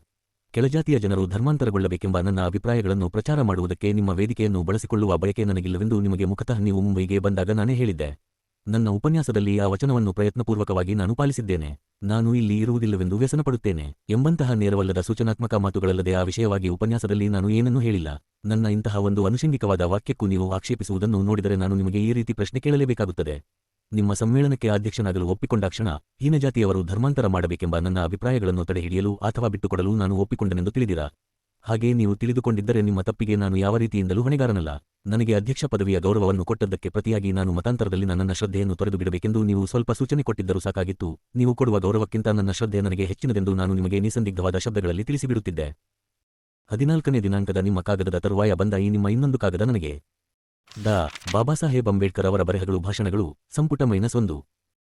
ಕೆಳಜಾತಿಯ ಜನರು ಧರ್ಮಾಂತರಗೊಳ್ಳಬೇಕೆಂಬ ನನ್ನ ಅಭಿಪ್ರಾಯಗಳನ್ನು ಪ್ರಚಾರ ಮಾಡುವುದಕ್ಕೆ ನಿಮ್ಮ ವೇದಿಕೆಯನ್ನು ಬಳಸಿಕೊಳ್ಳುವ ಬಯಕೆ ನನಗಿಲ್ಲವೆಂದು ನಿಮಗೆ ಮುಖತಃ ನೀವು ಮುಂಬೈಗೆ ಬಂದಾಗ ನಾನೇ ಹೇಳಿದ್ದೆ. ನನ್ನ ಉಪನ್ಯಾಸದಲ್ಲಿ ಆ ವಚನವನ್ನು ಪ್ರಯತ್ನಪೂರ್ವಕವಾಗಿ ನಾನು ಪಾಲಿಸಿದ್ದೇನೆ. ನಾನು ಇಲ್ಲಿ ಇರುವುದಿಲ್ಲವೆಂದು ವ್ಯಸನಪಡುತ್ತೇನೆ. ಎಂಬಂತಹ ನೇರವಲ್ಲದ ಸೂಚನಾತ್ಮಕ ಮಾತುಗಳಲ್ಲದೆ ಆ ವಿಷಯವಾಗಿ ಉಪನ್ಯಾಸದಲ್ಲಿ ನಾನು ಏನನ್ನೂ ಹೇಳಿಲ್ಲ. ನನ್ನ ಇಂತಹ ಒಂದು ಅನುಷಂಗಿಕವಾದ ವಾಕ್ಯಕ್ಕೂ ನೀವು ಆಕ್ಷೇಪಿಸುವುದನ್ನು ನೋಡಿದರೆ ನಾನು ನಿಮಗೆ ಈ ರೀತಿ ಪ್ರಶ್ನೆ ಕೇಳಲೇಬೇಕಾಗುತ್ತದೆ. ನಿಮ್ಮ ಸಮ್ಮೇಳನಕ್ಕೆ ಅಧ್ಯಕ್ಷನಾಗಲು ಒಪ್ಪಿಕೊಂಡ ಕ್ಷಣ ಹೀನಜಾತಿಯವರು ಧರ್ಮಾಂತರ ಮಾಡಬೇಕೆಂಬ ನನ್ನ ಅಭಿಪ್ರಾಯಗಳನ್ನು ತಡೆಹಿಡಿಯಲು ಅಥವಾ ಬಿಟ್ಟುಕೊಡಲು ನಾನು ಒಪ್ಪಿಕೊಂಡನೆಂದು ತಿಳಿದಿರಾ? ಹಾಗೆ ನೀವು ತಿಳಿದುಕೊಂಡಿದ್ದರೆ ನಿಮ್ಮ ತಪ್ಪಿಗೆ ನಾನು ಯಾವ ರೀತಿಯಿಂದಲೂ ಹೊಣೆಗಾರನಲ್ಲ. ನನಗೆ ಅಧ್ಯಕ್ಷ ಪದವಿಯ ಗೌರವವನ್ನು ಕೊಟ್ಟದ್ದಕ್ಕೆ ಪ್ರತಿಯಾಗಿ ನಾನು ಮತಾಂತರದಲ್ಲಿ ನನ್ನ ಶ್ರದ್ಧೆಯನ್ನು ತೊರೆದು ಬಿಡಬೇಕೆಂದು ನೀವು ಸ್ವಲ್ಪ ಸೂಚನೆ ಕೊಟ್ಟಿದ್ದರೂ ಸಾಕಾಗಿತ್ತು. ನೀವು ಕೊಡುವ ಗೌರವಕ್ಕಿಂತ ನನ್ನ ಶ್ರದ್ಧೆ ನನಗೆ ಹೆಚ್ಚಿನದೆಂದು ನಾನು ನಿಮಗೆ ನಿಸಂದಿಗ್ಧವಾದ ಶಬ್ದಗಳಲ್ಲಿ ತಿಳಿಸಿಬಿಡುತ್ತಿದ್ದೆ. ಹದಿನಾಲ್ಕನೇ ದಿನಾಂಕದ ನಿಮ್ಮ ಕಾಗದದ ತರುವಾಯ ಬಂದ ಈ ನಿಮ್ಮ ಇನ್ನೊಂದು ಕಾಗದ ನನಗೆ. ಡಾ ಬಾಬಾಸಾಹೇಬ್ ಅಂಬೇಡ್ಕರ್ ಅವರ ಬರೆಹಗಳು ಭಾಷಣಗಳು ಸಂಪುಟ ಮೈನಸ್ ಒಂದು.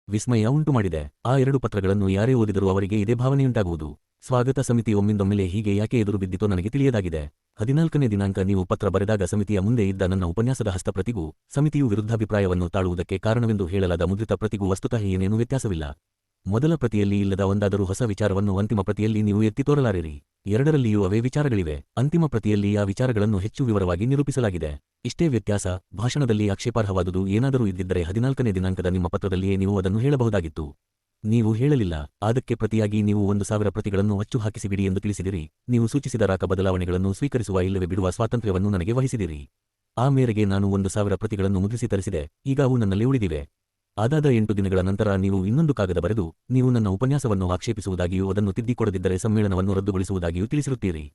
ವಿಸ್ಮಯ ಉಂಟು ಮಾಡಿದೆ. ಆ ಎರಡು ಪತ್ರಗಳನ್ನು ಯಾರೇ ಓದಿದರೂ ಅವರಿಗೆ ಇದೇ ಭಾವನೆಯುಂಟಾಗುವುದು. ಸ್ವಾಗತ ಸಮಿತಿ ಒಮ್ಮಿಂದೊಮ್ಮೆಲೆ ಹೀಗೆ ಯಾಕೆ ಎದುರು ಬಿದ್ದಿತೋ ನನಗೆ ತಿಳಿಯದಾಗಿದೆ. ಹದಿನಾಲ್ಕನೇ ದಿನಾಂಕ ನೀವು ಪತ್ರ ಬರೆದಾಗ ಸಮಿತಿಯ ಮುಂದೆ ಇದ್ದ ನನ್ನ ಉಪನ್ಯಾಸದ ಹಸ್ತಪ್ರತಿಗೂ ಸಮಿತಿಯು ವಿರುದ್ಧಾಭಿಪ್ರಾಯವನ್ನು ತಾಳುವುದಕ್ಕೆ ಕಾರಣವೆಂದು ಹೇಳಲಾದ ಮುದ್ರಿತ ಪ್ರತಿಗೂ ವಸ್ತುತಃ ಏನೇನೂ ವ್ಯತ್ಯಾಸವಿಲ್ಲ. ಮೊದಲ ಪ್ರತಿಯಲ್ಲಿ ಇಲ್ಲದ ಒಂದಾದರೂ ಹೊಸ ವಿಚಾರವನ್ನು ಅಂತಿಮ ಪ್ರತಿಯಲ್ಲಿ ನೀವು ಎತ್ತಿ ತೋರಲಾರಿರಿ. ಎರಡರಲ್ಲಿಯೂ ಅವೇ ವಿಚಾರಗಳಿವೆ. ಅಂತಿಮ ಪ್ರತಿಯಲ್ಲಿ ಆ ವಿಚಾರಗಳನ್ನು ಹೆಚ್ಚು ವಿವರವಾಗಿ ನಿರೂಪಿಸಲಾಗಿದೆ. ಇಷ್ಟೇ ವ್ಯತ್ಯಾಸ, ಭಾಷಣದಲ್ಲಿ ಆಕ್ಷೇಪಾರ್ಹವಾದುದು ಏನಾದರೂ ಇದ್ದಿದ್ದರೆ ಹದಿನಾಲ್ಕನೇ ದಿನಾಂಕದ ನಿಮ್ಮ ಪತ್ರದಲ್ಲಿಯೇ ನೀವು ಅದನ್ನು ಹೇಳಬಹುದಾಗಿತ್ತು. ನೀವು ಹೇಳಲಿಲ್ಲ, ಅದಕ್ಕೆ ಪ್ರತಿಯಾಗಿ ನೀವು ಒಂದು ಸಾವಿರ ಪ್ರತಿಗಳನ್ನು ಅಚ್ಚು ಹಾಕಿಸಿಬಿಡಿ ಎಂದು ತಿಳಿಸಿದಿರಿ. ನೀವು ಸೂಚಿಸಿದ ರಾಕ ಬದಲಾವಣೆಗಳನ್ನು ಸ್ವೀಕರಿಸುವ ಇಲ್ಲವೇ ಬಿಡುವ ಸ್ವಾತಂತ್ರ್ಯವನ್ನು ನನಗೆ ವಹಿಸಿದಿರಿ. ಆ ಮೇರೆಗೆ ನಾನು ಒಂದು ಸಾವಿರ ಪ್ರತಿಗಳನ್ನು ಮುದ್ರಿಸಿ ತರಿಸಿದೆ, ಈಗ ಅವು ನನ್ನಲ್ಲಿ ಉಳಿದಿವೆ. ಅದಾದ ಎಂಟು ದಿನಗಳ ನಂತರ ನೀವು ಇನ್ನೊಂದು ಕಾಗದ ಬರೆದು, ನೀವು ನನ್ನ ಉಪನ್ಯಾಸವನ್ನು ಆಕ್ಷೇಪಿಸುವುದಾಗಿಯೂ ಅದನ್ನು ತಿದ್ದಿಕೊಡದಿದ್ದರೆ ಸಮ್ಮೇಳನವನ್ನು ರದ್ದುಗೊಳಿಸುವುದಾಗಿಯೂ ತಿಳಿಸಿರುತ್ತೀರಿ.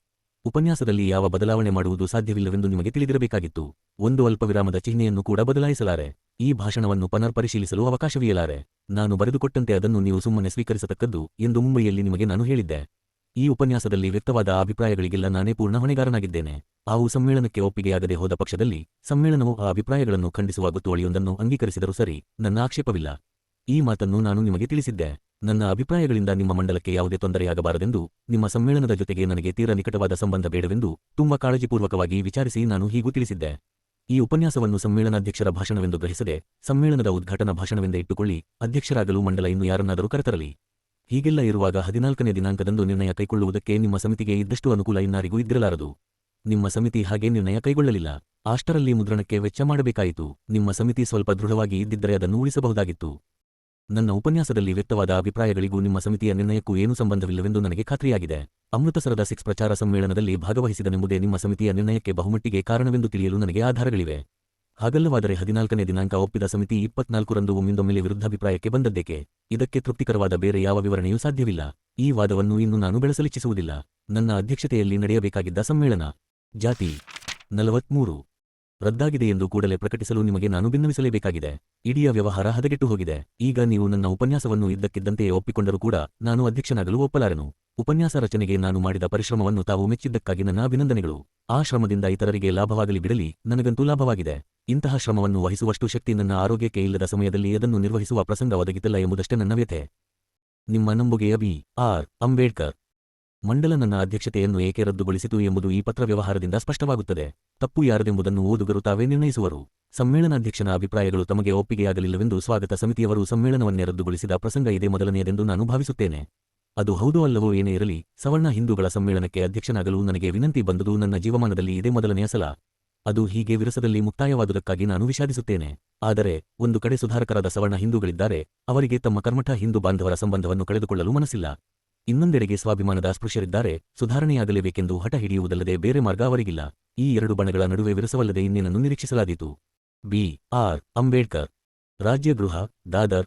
ಉಪನ್ಯಾಸದಲ್ಲಿ ಯಾವ ಬದಲಾವಣೆ ಮಾಡುವುದು ಸಾಧ್ಯವಿಲ್ಲವೆಂದು ನಿಮಗೆ ತಿಳಿದಿರಬೇಕಾಗಿತ್ತು. ಒಂದು ಅಲ್ಪವಿರಾಮದ ಚಿಹ್ನೆಯನ್ನು ಕೂಡ ಬದಲಾಯಿಸಲಾರೆ. ಈ ಭಾಷಣವನ್ನು ಪನರ್ ಪರಿಶೀಲಿಸಲು ಅವಕಾಶವಿಯಲಾರೆ. ನಾನು ಬರೆದುಕೊಟ್ಟಂತೆ ಅದನ್ನು ನೀವು ಸುಮ್ಮನೆ ಸ್ವೀಕರಿಸತಕ್ಕದ್ದು ಎಂದು ಮುಂಬೈಯಲ್ಲಿ ನಿಮಗೆ ನಾನು ಹೇಳಿದ್ದೆ. ಈ ಉಪನ್ಯಾಸದಲ್ಲಿ ವ್ಯಕ್ತವಾದ ಅಭಿಪ್ರಾಯಗಳಿಗೆಲ್ಲ ನಾನೇ ಪೂರ್ಣ ಹೊಣೆಗಾರನಾಗಿದ್ದೇನೆ. ಅವು ಸಮ್ಮೇಳನಕ್ಕೆ ಒಪ್ಪಿಗೆಯಾಗದೆ ಹೋದ ಪಕ್ಷದಲ್ಲಿ ಸಮ್ಮೇಳನವು ಆ ಅಭಿಪ್ರಾಯಗಳನ್ನು ಖಂಡಿಸುವ ಗೊತ್ತುವಳಿಯೊಂದನ್ನು ಅಂಗೀಕರಿಸಿದರೂ ಸರಿ, ನನ್ನ ಆಕ್ಷೇಪವಿಲ್ಲ. ಈ ಮಾತನ್ನು ನಾನು ನಿಮಗೆ ತಿಳಿಸಿದ್ದೆ. ನನ್ನ ಅಭಿಪ್ರಾಯಗಳಿಂದ ನಿಮ್ಮ ಮಂಡಲಕ್ಕೆ ಯಾವುದೇ ತೊಂದರೆಯಾಗಬಾರದೆಂದು, ನಿಮ್ಮ ಸಮ್ಮೇಳನದ ಜೊತೆಗೆ ನನಗೆ ತೀರ ನಿಕಟವಾದ ಸಂಬಂಧ ಬೇಡವೆಂದು ತುಂಬಾ ಕಾಳಜಿಪೂರ್ವಕವಾಗಿ ವಿಚಾರಿಸಿ ನಾನು ಹೀಗೂ ತಿಳಿಸಿದ್ದೆ. ಈ ಉಪನ್ಯಾಸವನ್ನು ಸಮ್ಮೇಳನಾಧ್ಯಕ್ಷರ ಭಾಷಣವೆಂದು ಗ್ರಹಿಸದೆ, ಸಮ್ಮೇಳನದ ಉದ್ಘಾಟನಾ ಭಾಷಣವೆಂದೇ ಇಟ್ಟುಕೊಳ್ಳಿ, ಅಧ್ಯಕ್ಷರಾಗಲು ಮಂಡಲ ಇನ್ನು ಯಾರನ್ನಾದರೂ ಕರೆತರಲಿ. ಹೀಗೆಲ್ಲ ಇರುವಾಗ ಹದಿನಾಲ್ಕನೇ ದಿನಾಂಕದಂದು ನಿರ್ಣಯ ಕೈಗೊಳ್ಳುವುದಕ್ಕೆ ನಿಮ್ಮ ಸಮಿತಿಗೆ ಇದ್ದಷ್ಟು ಅನುಕೂಲ ಇನ್ನಾರಿಗೂ ಇದ್ದಿರಲಾರದು. ನಿಮ್ಮ ಸಮಿತಿ ಹಾಗೆ ನಿರ್ಣಯ ಕೈಗೊಳ್ಳಲಿಲ್ಲ. ಅಷ್ಟರಲ್ಲಿ ಮುದ್ರಣಕ್ಕೆ ವೆಚ್ಚ ಮಾಡಬೇಕಾಯಿತು. ನಿಮ್ಮ ಸಮಿತಿ ಸ್ವಲ್ಪ ದೃಢವಾಗಿ ಇದ್ದಿದ್ದರೆ ಅದನ್ನು ಉಳಿಸಬಹುದಾಗಿತ್ತು. ನನ್ನ ಉಪನ್ಯಾಸದಲ್ಲಿ ವ್ಯಕ್ತವಾದ ಅಭಿಪ್ರಾಯಗಳಿಗೂ ನಿಮ್ಮ ಸಮಿತಿಯ ನಿರ್ಣಯಕ್ಕೂ ಏನೂ ಸಂಬಂಧವಿಲ್ಲವೆಂದು ನನಗೆ ಖಾತ್ರಿಯಾಗಿದೆ. ಅಮೃತಸರದ ಸಿಕ್ಸ್ ಪ್ರಚಾರ ಸಮ್ಮೇಳನದಲ್ಲಿ ಭಾಗವಹಿಸಿದನೆಂಬುದೇ ನಿಮ್ಮ ಸಮಿತಿಯ ನಿರ್ಣಯಕ್ಕೆ ಬಹುಮಟ್ಟಿಗೆ ಕಾರಣವೆಂದು ತಿಳಿಯಲು ನನಗೆ ಆಧಾರಗಳಿವೆ. ಹಾಗಲ್ಲವಾದರೆ ಹದಿನಾಲ್ಕನೇ ದಿನಾಂಕ ಒಪ್ಪಿದ ಸಮಿತಿ ಇಪ್ಪತ್ನಾಲ್ಕರಂದು ಒಮ್ಮಿಂದೊಮ್ಮೆಲೆ ವಿರುದ್ಧಾಭಿಪ್ರಾಯಕ್ಕೆ ಬಂದದ್ದೇಕೆ? ಇದಕ್ಕೆ ತೃಪ್ತಿಕರವಾದ ಬೇರೆ ಯಾವ ವಿವರಣೆಯೂ ಸಾಧ್ಯವಿಲ್ಲ. ಈ ವಾದವನ್ನು ಇನ್ನು ನಾನು ಬೆಳೆಸಲಿಚ್ಛಿಸುವುದಿಲ್ಲ. ನನ್ನ ಅಧ್ಯಕ್ಷತೆಯಲ್ಲಿ ನಡೆಯಬೇಕಾಗಿದ್ದ ಸಮ್ಮೇಳನ. ಜಾತಿ. ನಲವತ್ಮೂರು. ರದ್ದಾಗಿದೆ ಎಂದು ಕೂಡಲೇ ಪ್ರಕಟಿಸಲು ನಿಮಗೆ ನಾನು ಭಿನ್ನವಿಸಲೇಬೇಕಾಗಿದೆ ಇಡೀ ವ್ಯವಹಾರ ಹದಗೆಟ್ಟು ಹೋಗಿದೆ. ಈಗ ನೀವು ನನ್ನ ಉಪನ್ಯಾಸವನ್ನು ಇದ್ದಕ್ಕಿದ್ದಂತೆಯೇ ಒಪ್ಪಿಕೊಂಡರೂ ಕೂಡ ನಾನು ಅಧ್ಯಕ್ಷನಾಗಲು ಒಪ್ಪಲಾರೆನು. ಉಪನ್ಯಾಸ ರಚನೆಗೆ ನಾನು ಮಾಡಿದ ಪರಿಶ್ರಮವನ್ನು ತಾವು ಮೆಚ್ಚಿದ್ದಕ್ಕಾಗಿ ನನ್ನ ಅಭಿನಂದನೆಗಳು. ಆ ಶ್ರಮದಿಂದ ಇತರರಿಗೆ ಲಾಭವಾಗಲಿ ಬಿಡಲಿ, ನನಗಂತೂ ಲಾಭವಾಗಿದೆ. ಇಂತಹ ಶ್ರಮವನ್ನು ವಹಿಸುವಷ್ಟು ಶಕ್ತಿ ನನ್ನ ಆರೋಗ್ಯಕ್ಕೆ ಇಲ್ಲದ ಸಮಯದಲ್ಲಿ ಅದನ್ನು ನಿರ್ವಹಿಸುವ ಪ್ರಸಂಗ ಒದಗಿತಲ್ಲ ಎಂಬುದಷ್ಟೇ ನನ್ನ ವ್ಯಥೆ. ನಿಮ್ಮ ನಂಬುಗೆಯ ಬಿ ಆರ್, ಅಂಬೇಡ್ಕರ್. ಮಂಡಲ ನನ್ನ ಅಧ್ಯಕ್ಷತೆಯನ್ನು ಏಕೆ ರದ್ದುಗೊಳಿಸಿತು ಎಂಬುದು ಈ ಪತ್ರ ವ್ಯವಹಾರದಿಂದ ಸ್ಪಷ್ಟವಾಗುತ್ತದೆ. ತಪ್ಪು ಯಾರದೆಂಬುದನ್ನು ಓದುಗರು ತಾವೇ ನಿರ್ಣಯಿಸುವರು. ಸಮ್ಮೇಳನಾಧ್ಯಕ್ಷನ ಅಭಿಪ್ರಾಯಗಳು ತಮಗೆ ಒಪ್ಪಿಗೆಯಾಗಲಿಲ್ಲವೆಂದು ಸ್ವಾಗತ ಸಮಿತಿಯವರು ಸಮ್ಮೇಳನವನ್ನೇ ರದ್ದುಗೊಳಿಸಿದ ಪ್ರಸಂಗ ಇದೇ ಮೊದಲನೆಯದೆಂದು ನಾನು ಭಾವಿಸುತ್ತೇನೆ. ಅದು ಹೌದು ಅಲ್ಲವೋ ಏನೇ ಇರಲಿ, ಸವರ್ಣ ಹಿಂದೂಗಳ ಸಮ್ಮೇಳನಕ್ಕೆ ಅಧ್ಯಕ್ಷನಾಗಲು ನನಗೆ ವಿನಂತಿ ಬಂದುದು ನನ್ನ ಜೀವಮಾನದಲ್ಲಿ ಇದೇ ಮೊದಲನೆಯ ಸಲ. ಅದು ಹೀಗೆ ವಿರಸದಲ್ಲಿ ಮುಕ್ತಾಯವಾದುದಕ್ಕಾಗಿ ನಾನು ವಿಷಾದಿಸುತ್ತೇನೆ. ಆದರೆ, ಒಂದು ಕಡೆ ಸುಧಾರಕರಾದ ಸವರ್ಣ ಹಿಂದೂಗಳಿದ್ದಾರೆ, ಅವರಿಗೆ ತಮ್ಮ ಕರ್ಮಠ ಹಿಂದೂ ಬಾಂಧವರ ಸಂಬಂಧವನ್ನು ಕಳೆದುಕೊಳ್ಳಲು ಮನಸ್ಸಿಲ್ಲ. ಇನ್ನೊಂದೆಡೆಗೆ ಸ್ವಾಭಿಮಾನದ ಸ್ಪೃಶ್ಯರಿದ್ದಾರೆ ಸುಧಾರಣೆಯಾಗಲೇಬೇಕೆಂದು ಹಠ ಹಿಡಿಯುವುದಲ್ಲದೆ ಬೇರೆ ಮಾರ್ಗ ಅವರಿಗಿಲ್ಲ. ಈ ಎರಡು ಬಣಗಳ ನಡುವೆ ವಿರಸವಲ್ಲದೆ ಇನ್ನೇನನ್ನು ನಿರೀಕ್ಷಿಸಲಾದೀತು. B. R. Ambedkar. Rajgriha Dadar